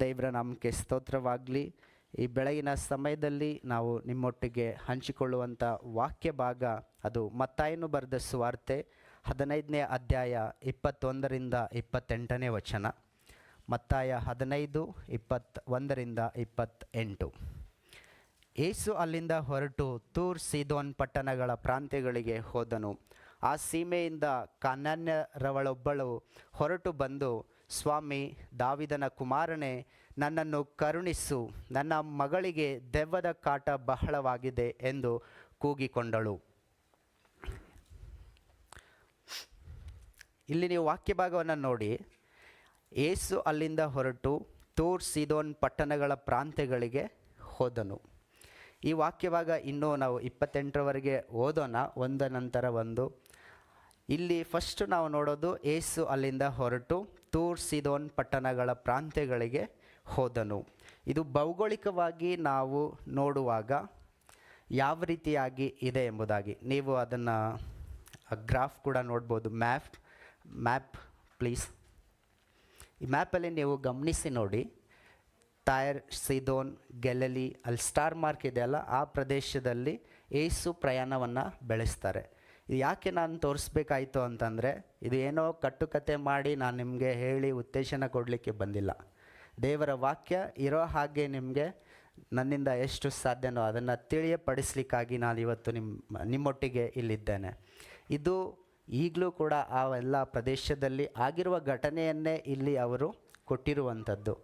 ದೇವರ ನಾಮಕ್ಕೆ ಸ್ತೋತ್ರವಾಗಲಿ, ಈ ಬೆಳಗಿನ ಸಮಯದಲ್ಲಿ ನಾವು ನಿಮ್ಮೊಟ್ಟಿಗೆ ಹಂಚಿಕೊಳ್ಳುವಂಥ ವಾಕ್ಯ ಭಾಗ ಅದು ಮತ್ತಾಯನು ಬರೆದ ಸುವಾರ್ತೆ, ಹದಿನೈದನೇ ಅಧ್ಯಾಯ ಇಪ್ಪತ್ತೊಂದರಿಂದ ಇಪ್ಪತ್ತೆಂಟನೇ ವಚನ. ಮತ್ತಾಯ ಹದಿನೈದು ಇಪ್ಪತ್ತ ಒಂದರಿಂದ ಇಪ್ಪತ್ತೆಂಟು. ಏಸು ಅಲ್ಲಿಂದ ಹೊರಟು ತೂರ್ ಸೀದೋನ್ ಪಟ್ಟಣಗಳ ಪ್ರಾಂತ್ಯಗಳಿಗೆ ಹೋದನು. ಆ ಸೀಮೆಯಿಂದ ಕಾನ್ಯಾನ್ಯರವಳೊಬ್ಬಳು ಹೊರಟು ಬಂದು ಸ್ವಾಮಿ, ದಾವಿದನ ಕುಮಾರನೇ, ನನ್ನನ್ನು ಕರುಣಿಸು, ನನ್ನ ಮಗಳಿಗೆ ದೆವ್ವದ ಕಾಟ ಬಹಳವಾಗಿದೆ ಎಂದು ಕೂಗಿಕೊಂಡಳು. ಇಲ್ಲಿ ನೀವು ವಾಕ್ಯ ಭಾಗವನ್ನು ನೋಡಿ. ಏಸು ಅಲ್ಲಿಂದ ಹೊರಟು ತೂರ್ ಸಿದೋನ್ ಪಟ್ಟಣಗಳ ಪ್ರಾಂತ್ಯಗಳಿಗೆ ಹೋದನು. ಈ ವಾಕ್ಯಭಾಗ ಇನ್ನೂ ನಾವು ಇಪ್ಪತ್ತೆಂಟರವರೆಗೆ ಓದೋಣ. ಒಂದ ನಂತರ ಒಂದು ಇಲ್ಲಿ ಫಸ್ಟ್ ನಾವು ನೋಡೋದು ಏಸು ಅಲ್ಲಿಂದ ಹೊರಟು ತೂರ್ ಸಿದೋನ್ ಪಟ್ಟಣಗಳ ಪ್ರಾಂತ್ಯಗಳಿಗೆ ಹೋದನು. ಇದು ಭೌಗೋಳಿಕವಾಗಿ ನಾವು ನೋಡುವಾಗ ಯಾವ ರೀತಿಯಾಗಿ ಇದೆ ಎಂಬುದಾಗಿ. ನೀವು ಅದನ್ನು ಗ್ರಾಫ್ ಕೂಡ ನೋಡ್ಬೋದು. Map map please. ಈ ಮ್ಯಾಪಲ್ಲಿ ನೀವು ಗಮನಿಸಿ ನೋಡಿ. ಟೈರ್ ಸಿದೋನ್, ಗೆಲಲಿ ಅಲ್ಲಿ ಸ್ಟಾರ್ ಮಾರ್ಕ್ ಇದೆಯಲ್ಲ, ಆ ಪ್ರದೇಶದಲ್ಲಿ ಏಸು ಪ್ರಯಾಣವನ್ನು ಬೆಳೆಸ್ತಾರೆ. ಯಾಕೆ ನಾನು ತೋರಿಸ್ಬೇಕಾಯಿತು ಅಂತಂದರೆ, ಇದು ಏನೋ ಕಟ್ಟುಕತೆ ಮಾಡಿ ನಾನು ನಿಮಗೆ ಹೇಳಿ ಉತ್ತೇಜನ ಕೊಡಲಿಕ್ಕೆ ಬಂದಿಲ್ಲ. ದೇವರ ವಾಕ್ಯ ಇರೋ ಹಾಗೆ ನಿಮಗೆ ನನ್ನಿಂದ ಎಷ್ಟು ಸಾಧ್ಯನೋ ಅದನ್ನು ತಿಳಿಯಪಡಿಸ್ಲಿಕ್ಕಾಗಿ ನಾನು ಇವತ್ತು ನಿಮ್ಮ ನಿಮ್ಮೊಟ್ಟಿಗೆ ಇಲ್ಲಿದ್ದೇನೆ. ಇದು ಈಗಲೂ ಕೂಡ ಆ ಎಲ್ಲ ಪ್ರದೇಶದಲ್ಲಿ ಆಗಿರುವ ಘಟನೆಯನ್ನೇ ಇಲ್ಲಿ ಅವರು ಕೊಟ್ಟಿರುವಂಥದ್ದು.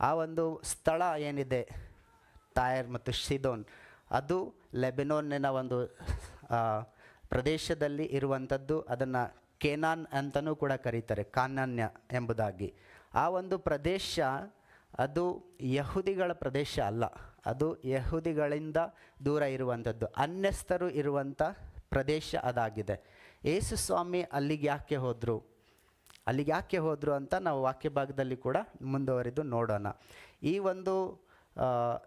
ಆ ಒಂದು ಸ್ಥಳ ಏನಿದೆ, ತಾಯರ್ ಮತ್ತು ಶಿದೋನ್, ಅದು ಲೆಬೆನೋನಿನ ಒಂದು ಪ್ರದೇಶದಲ್ಲಿ ಇರುವಂಥದ್ದು ಅದನ್ನು ಕೇನಾನ್ ಅಂತಲೂ ಕೂಡ ಕರೀತಾರೆ, ಕಾನಾನ್ಯ ಎಂಬುದಾಗಿ. ಆ ಒಂದು ಪ್ರದೇಶ ಅದು ಯಹುದಿಗಳ ಪ್ರದೇಶ ಅಲ್ಲ, ಅದು ಯಹುದಿಗಳಿಂದ ದೂರ ಇರುವಂಥದ್ದು, ಅನ್ಯಸ್ಥರು ಇರುವಂಥ ಪ್ರದೇಶ ಅದಾಗಿದೆ. ಯೇಸು ಸ್ವಾಮಿ ಅಲ್ಲಿಗೆ ಯಾಕೆ ಹೋದರು? ಅಲ್ಲಿಗೆ ಯಾಕೆ ಹೋದರು ಅಂತ ನಾವು ವಾಕ್ಯ ಭಾಗದಲ್ಲಿ ಕೂಡ ಮುಂದುವರಿದು ನೋಡೋಣ. ಈ ಒಂದು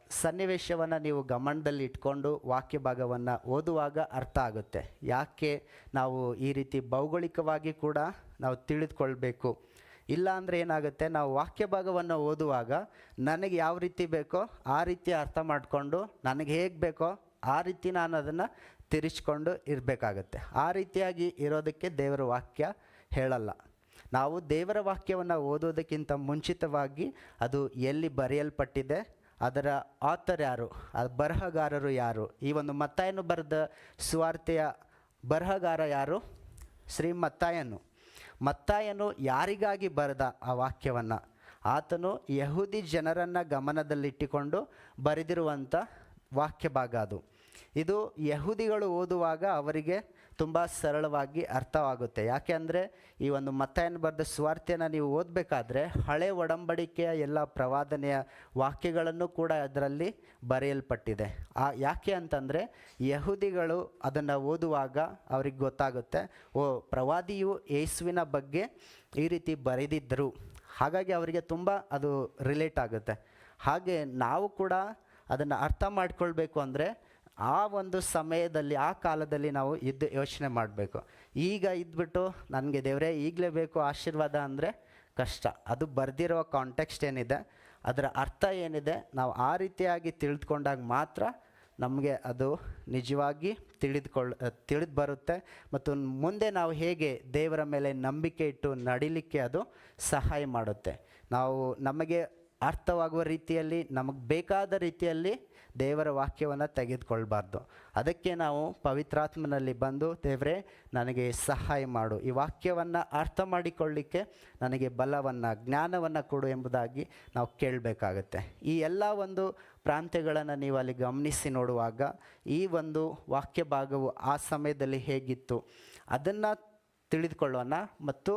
ಸನ್ನಿವೇಶವನ್ನು ನೀವು ಗಮನದಲ್ಲಿ ಇಟ್ಕೊಂಡು ವಾಕ್ಯ ಭಾಗವನ್ನು ಓದುವಾಗ ಅರ್ಥ ಆಗುತ್ತೆ. ಯಾಕೆ ನಾವು ಈ ರೀತಿ ಭೌಗೋಳಿಕವಾಗಿ ಕೂಡ ನಾವು ತಿಳಿದುಕೊಳ್ಬೇಕು? ಇಲ್ಲ ಅಂದರೆ ಏನಾಗುತ್ತೆ? ನಾವು ವಾಕ್ಯ ಭಾಗವನ್ನು ಓದುವಾಗ ನನಗೆ ಯಾವ ರೀತಿ ಬೇಕೋ ಆ ರೀತಿ ಅರ್ಥ ಮಾಡಿಕೊಂಡು ನನಗೆ ಹೇಗೆ ಬೇಕೋ ಆ ರೀತಿ ನಾನು ಅದನ್ನು ತಿರುಚ್ಕೊಂಡು ಇರಬೇಕಾಗತ್ತೆ. ಆ ರೀತಿಯಾಗಿ ಇರೋದಕ್ಕೆ ದೇವರ ವಾಕ್ಯ ಹೇಳಲ್ಲ. ನಾವು ದೇವರ ವಾಕ್ಯವನ್ನು ಓದೋದಕ್ಕಿಂತ ಮುಂಚಿತವಾಗಿ ಅದು ಎಲ್ಲಿ ಬರೆಯಲ್ಪಟ್ಟಿದೆ? ಅದರ ಆಥರ್ ಯಾರು? ಆ ಬರಹಗಾರರು ಯಾರು? ಈ ಒಂದು ಮತ್ತಾಯನ್ನು ಬರೆದ ಸುವಾರ್ತೆಯ ಬರಹಗಾರ ಯಾರು? ಶ್ರೀ ಮತ್ತಾಯನು. ಮತ್ತಾಯನು ಯಾರಿಗಾಗಿ ಬರೆದ ಆ ವಾಕ್ಯವನ್ನು? ಆತನು ಯಹೂದಿ ಜನರನ್ನು ಗಮನದಲ್ಲಿಟ್ಟುಕೊಂಡು ಬರೆದಿರುವಂಥ ವಾಕ್ಯ ಭಾಗ ಅದು. ಇದು ಯಹೂದಿಗಳು ಓದುವಾಗ ಅವರಿಗೆ ತುಂಬ ಸರಳವಾಗಿ ಅರ್ಥವಾಗುತ್ತೆ. ಯಾಕೆ ಅಂದರೆ ಈ ಒಂದು ಮತ್ತಾಯನ ಬರೆದ ಸ್ವಾರ್ಥೆಯನ್ನು ನೀವು ಓದಬೇಕಾದ್ರೆ ಹಳೆ ಒಡಂಬಡಿಕೆಯ ಎಲ್ಲ ಪ್ರವಾದನೆಯ ವಾಕ್ಯಗಳನ್ನು ಕೂಡ ಅದರಲ್ಲಿ ಬರೆಯಲ್ಪಟ್ಟಿದೆ. ಆ ಯಾಕೆ ಅಂತಂದರೆ ಯಹೂದಿಗಳು ಅದನ್ನು ಓದುವಾಗ ಅವ್ರಿಗೆ ಗೊತ್ತಾಗುತ್ತೆ, ಓ ಪ್ರವಾದಿಯು ಯೇಸುವಿನ ಬಗ್ಗೆ ಈ ರೀತಿ ಬರೆದಿದ್ದರು. ಹಾಗಾಗಿ ಅವರಿಗೆ ತುಂಬ ಅದು ರಿಲೇಟ್ ಆಗುತ್ತೆ. ಹಾಗೆ ನಾವು ಕೂಡ ಅದನ್ನು ಅರ್ಥ ಮಾಡ್ಕೊಳ್ಬೇಕು ಅಂದರೆ ಆ ಒಂದು ಸಮಯದಲ್ಲಿ, ಆ ಕಾಲದಲ್ಲಿ ನಾವು ಇದ್ದು ಯೋಚನೆ ಮಾಡಬೇಕು. ಈಗ ಇದ್ಬಿಟ್ಟು ನನಗೆ ದೇವರೇ, ಈಗಲೇ ಬೇಕು ಆಶೀರ್ವಾದ ಅಂದರೆ ಕಷ್ಟ. ಅದು ಬರೆದಿರೋ ಕಾಂಟೆಕ್ಸ್ಟ್ ಏನಿದೆ, ಅದರ ಅರ್ಥ ಏನಿದೆ, ನಾವು ಆ ರೀತಿಯಾಗಿ ತಿಳಿದುಕೊಂಡಾಗ ಮಾತ್ರ ನಮಗೆ ಅದು ನಿಜವಾಗಿ ತಿಳಿದುಕೊಳ್ ತಿಳಿದು ಬರುತ್ತೆ ಮತ್ತು ಮುಂದೆ ನಾವು ಹೇಗೆ ದೇವರ ಮೇಲೆ ನಂಬಿಕೆ ಇಟ್ಟು ನಡಿಲಿಕ್ಕೆ ಅದು ಸಹಾಯ ಮಾಡುತ್ತೆ. ನಾವು ನಮಗೆ ಅರ್ಥವಾಗುವ ರೀತಿಯಲ್ಲಿ, ನಮಗೆ ಬೇಕಾದ ರೀತಿಯಲ್ಲಿ ದೇವರ ವಾಕ್ಯವನ್ನು ತೆಗೆದುಕೊಳ್ಬಾರ್ದು. ಅದಕ್ಕೆ ನಾವು ಪವಿತ್ರಾತ್ಮನಲ್ಲಿ ಬಂದು, ದೇವರೇ, ನನಗೆ ಸಹಾಯ ಮಾಡು. ಈ ವಾಕ್ಯವನ್ನು ಅರ್ಥ ಮಾಡಿಕೊಳ್ಳಿಕ್ಕೆ ನನಗೆ ಬಲವನ್ನು, ಜ್ಞಾನವನ್ನು ಕೊಡು ಎಂಬುದಾಗಿ ನಾವು ಕೇಳಬೇಕಾಗತ್ತೆ. ಈ ಎಲ್ಲ ಒಂದು ಪ್ರಾಂತ್ಯಗಳನ್ನು ನೀವು ಅಲ್ಲಿ ಗಮನಿಸಿ ನೋಡುವಾಗ, ಈ ಒಂದು ವಾಕ್ಯ ಭಾಗವು ಆ ಸಮಯದಲ್ಲಿ ಹೇಗಿತ್ತು, ಅದನ್ನು ತಿಳಿದುಕೊಳ್ಳೋಣ. ಮತ್ತು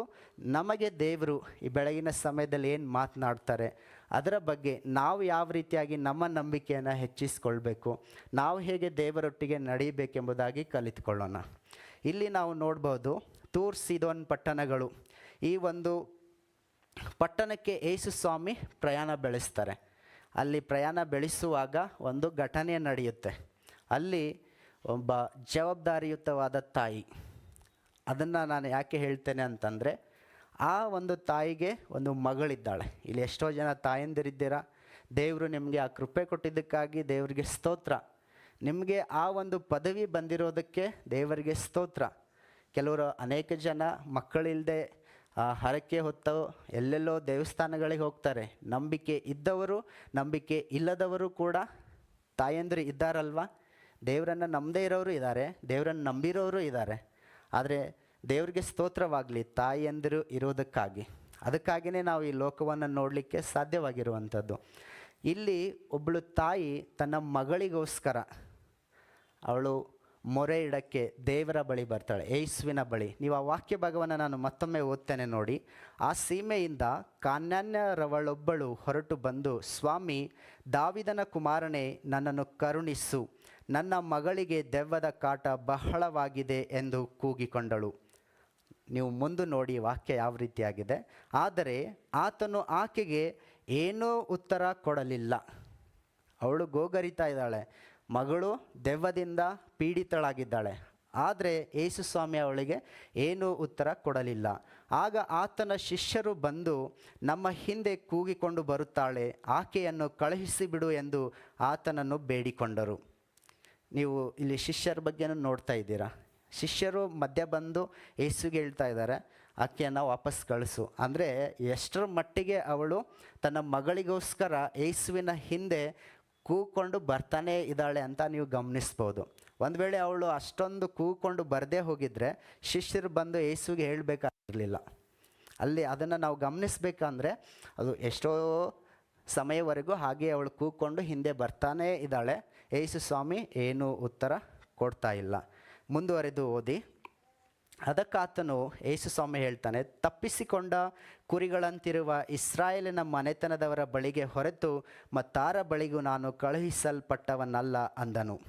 ನಮಗೆ ದೇವರು ಈ ಬೆಳಗಿನ ಸಮಯದಲ್ಲಿ ಏನು ಮಾತನಾಡ್ತಾರೆ ಅದರ ಬಗ್ಗೆ ನಾವು ಯಾವ ರೀತಿಯಾಗಿ ನಮ್ಮ ನಂಬಿಕೆಯನ್ನು ಹೆಚ್ಚಿಸಿಕೊಳ್ಬೇಕು, ನಾವು ಹೇಗೆ ದೇವರೊಟ್ಟಿಗೆ ನಡೀಬೇಕೆಂಬುದಾಗಿ ಕಲಿತುಕೊಳ್ಳೋಣ. ಇಲ್ಲಿ ನಾವು ನೋಡ್ಬೋದು ತೂರ್ ಸಿದೋನ್ ಪಟ್ಟಣಗಳು. ಈ ಒಂದು ಪಟ್ಟಣಕ್ಕೆ ಯೇಸು ಸ್ವಾಮಿ ಪ್ರಯಾಣ ಬೆಳೆಸ್ತಾರೆ. ಅಲ್ಲಿ ಪ್ರಯಾಣ ಬೆಳೆಸುವಾಗ ಒಂದು ಘಟನೆ ನಡೆಯುತ್ತೆ. ಅಲ್ಲಿ ಒಬ್ಬ ಜವಾಬ್ದಾರಿಯುತವಾದ ತಾಯಿ. ಅದನ್ನು ನಾನು ಯಾಕೆ ಹೇಳ್ತೇನೆ ಅಂತಂದರೆ ಆ ಒಂದು ತಾಯಿಗೆ ಒಂದು ಮಗಳಿದ್ದಾಳೆ. ಇಲ್ಲಿ ಎಷ್ಟೋ ಜನ ತಾಯಂದಿರಿದ್ದೀರಾ? ದೇವರು ನಿಮಗೆ ಆ ಕೃಪೆ ಕೊಟ್ಟಿದ್ದಕ್ಕಾಗಿ ದೇವರಿಗೆ ಸ್ತೋತ್ರ. ನಿಮಗೆ ಆ ಒಂದು ಪದವಿ ಬಂದಿರೋದಕ್ಕೆ ದೇವರಿಗೆ ಸ್ತೋತ್ರ. ಕೆಲವರು ಅನೇಕ ಜನ ಮಕ್ಕಳಿಲ್ಲದೆ ಹರಕೆ ಹೊತ್ತು, ಎಲ್ಲೆಲ್ಲೋ ದೇವಸ್ಥಾನಗಳಿಗೆ ಹೋಗ್ತಾರೆ. ನಂಬಿಕೆ ಇದ್ದವರು, ನಂಬಿಕೆ ಇಲ್ಲದವರು ಕೂಡ ತಾಯಂದಿರು ಇದ್ದಾರಲ್ವ? ದೇವರನ್ನು ನಂಬದೇ ಇರೋರು ಇದ್ದಾರೆ, ದೇವರನ್ನು ನಂಬಿರೋರು ಇದ್ದಾರೆ. ಆದರೆ ದೇವರಿಗೆ ಸ್ತೋತ್ರವಾಗಲಿ ತಾಯಿಯಂದಿರು ಇರೋದಕ್ಕಾಗಿ ಅದಕ್ಕಾಗಿಯೇ ನಾವು ಈ ಲೋಕವನ್ನು ನೋಡಲಿಕ್ಕೆ ಸಾಧ್ಯವಾಗಿರುವಂಥದ್ದು. ಇಲ್ಲಿ ಒಬ್ಬಳು ತಾಯಿ ತನ್ನ ಮಗಳಿಗೋಸ್ಕರ ಅವಳು ಮೊರೆ ಇಡಕ್ಕೆ ದೇವರ ಬಳಿ ಬರ್ತಾಳೆ ಏಸುವಿನ ಬಳಿ. ನೀವು ಆ ವಾಕ್ಯ ಭಾಗವನ್ನು ನಾನು ಮತ್ತೊಮ್ಮೆ ಓದ್ತೇನೆ ನೋಡಿ. ಆ ಸೀಮೆಯಿಂದ ಕಾನ್ಯಾನ್ಯರವಳೊಬ್ಬಳು ಹೊರಟು ಬಂದು, ಸ್ವಾಮಿ, ದಾವಿದನ ಕುಮಾರನೇ, ನನ್ನನ್ನು ಕರುಣಿಸು. ನನ್ನ ಮಗಳಿಗೆ ದೆವ್ವದ ಕಾಟ ಬಹಳವಾಗಿದೆ ಎಂದು ಕೂಗಿಕೊಂಡಳು. ನೀವು ಮುಂದೆ ನೋಡಿ ವಾಕ್ಯ ಯಾವ ರೀತಿಯಾಗಿದೆ. ಆದರೆ ಆತನು ಆಕೆಗೆ ಏನೂ ಉತ್ತರ ಕೊಡಲಿಲ್ಲ. ಅವಳು ಗೋಗರಿತಾ ಇದ್ದಾಳೆ. ಮಗಳು ದೆವ್ವದಿಂದ ಪೀಡಿತಳಾಗಿದ್ದಾಳೆ. ಆದರೆ ಯೇಸುಸ್ವಾಮಿ ಅವಳಿಗೆ ಏನೂ ಉತ್ತರ ಕೊಡಲಿಲ್ಲ. ಆಗ ಆತನ ಶಿಷ್ಯರು ಬಂದು ನಮ್ಮ ಹಿಂದೆ ಕೂಗಿಕೊಂಡು ಬರುತ್ತಾಳೆ. ಆಕೆಯನ್ನು ಕಳುಹಿಸಿಬಿಡು ಎಂದು ಆತನನ್ನು ಬೇಡಿಕೊಂಡರು. ನೀವು ಇಲ್ಲಿ ಶಿಷ್ಯರ ಬಗ್ಗೆನೂ ನೋಡ್ತಾ ಇದ್ದೀರಾ? ಶಿಷ್ಯರು ಮಧ್ಯ ಬಂದು ಯೇಸುಗೆ ಹೇಳ್ತಾ ಇದ್ದಾರೆ, ಆಕೆಯನ್ನು ವಾಪಸ್ ಕಳಿಸು. ಅಂದರೆ ಎಷ್ಟರ ಮಟ್ಟಿಗೆ ಅವಳು ತನ್ನ ಮಗಳಿಗೋಸ್ಕರ ಯೇಸುವಿನ ಹಿಂದೆ ಕೂಕೊಂಡು ಬರ್ತಾನೆ ಇದ್ದಾಳೆ ಅಂತ ನೀವು ಗಮನಿಸ್ಬೋದು. ಒಂದು ವೇಳೆ ಅವಳು ಅಷ್ಟೊಂದು ಕೂಕೊಂಡು ಬರದೇ ಹೋಗಿದ್ರೆ ಶಿಷ್ಯರು ಬಂದು ಯೇಸುವಿಗೆ ಹೇಳಬೇಕಾಗಿರಲಿಲ್ಲ. ಅಲ್ಲಿ ಅದನ್ನು ನಾವು ಗಮನಿಸ್ಬೇಕಂದ್ರೆ ಅದು ಎಷ್ಟೋ ಸಮಯವರೆಗೂ ಹಾಗೆ ಅವಳು ಕೂಕೊಂಡು ಹಿಂದೆ ಬರ್ತಾನೇ ಇದ್ದಾಳೆ. ಯೇಸು ಸ್ವಾಮಿ, ಏನೂ ಉತ್ತರ ಕೊಡ್ತಾ ಇಲ್ಲ. ಮುಂದುವರೆದು ಓದಿ. ಅದಕ್ಕಾತನು ಯೇಸು ಸ್ವಾಮಿ ಹೇಳ್ತಾನೆ, ತಪ್ಪಿಸಿಕೊಂಡ ಕುರಿಗಳಂತಿರುವ ಇಸ್ರಾಯೇಲಿನ ಮನೆತನದವರ ಬಳಿಗೆ ಹೊರತು ಮತ್ತಾರ ಬಳಿಗೂ ನಾನು ಕಳುಹಿಸಲ್ಪಟ್ಟವನಲ್ಲ ಅಂದನು.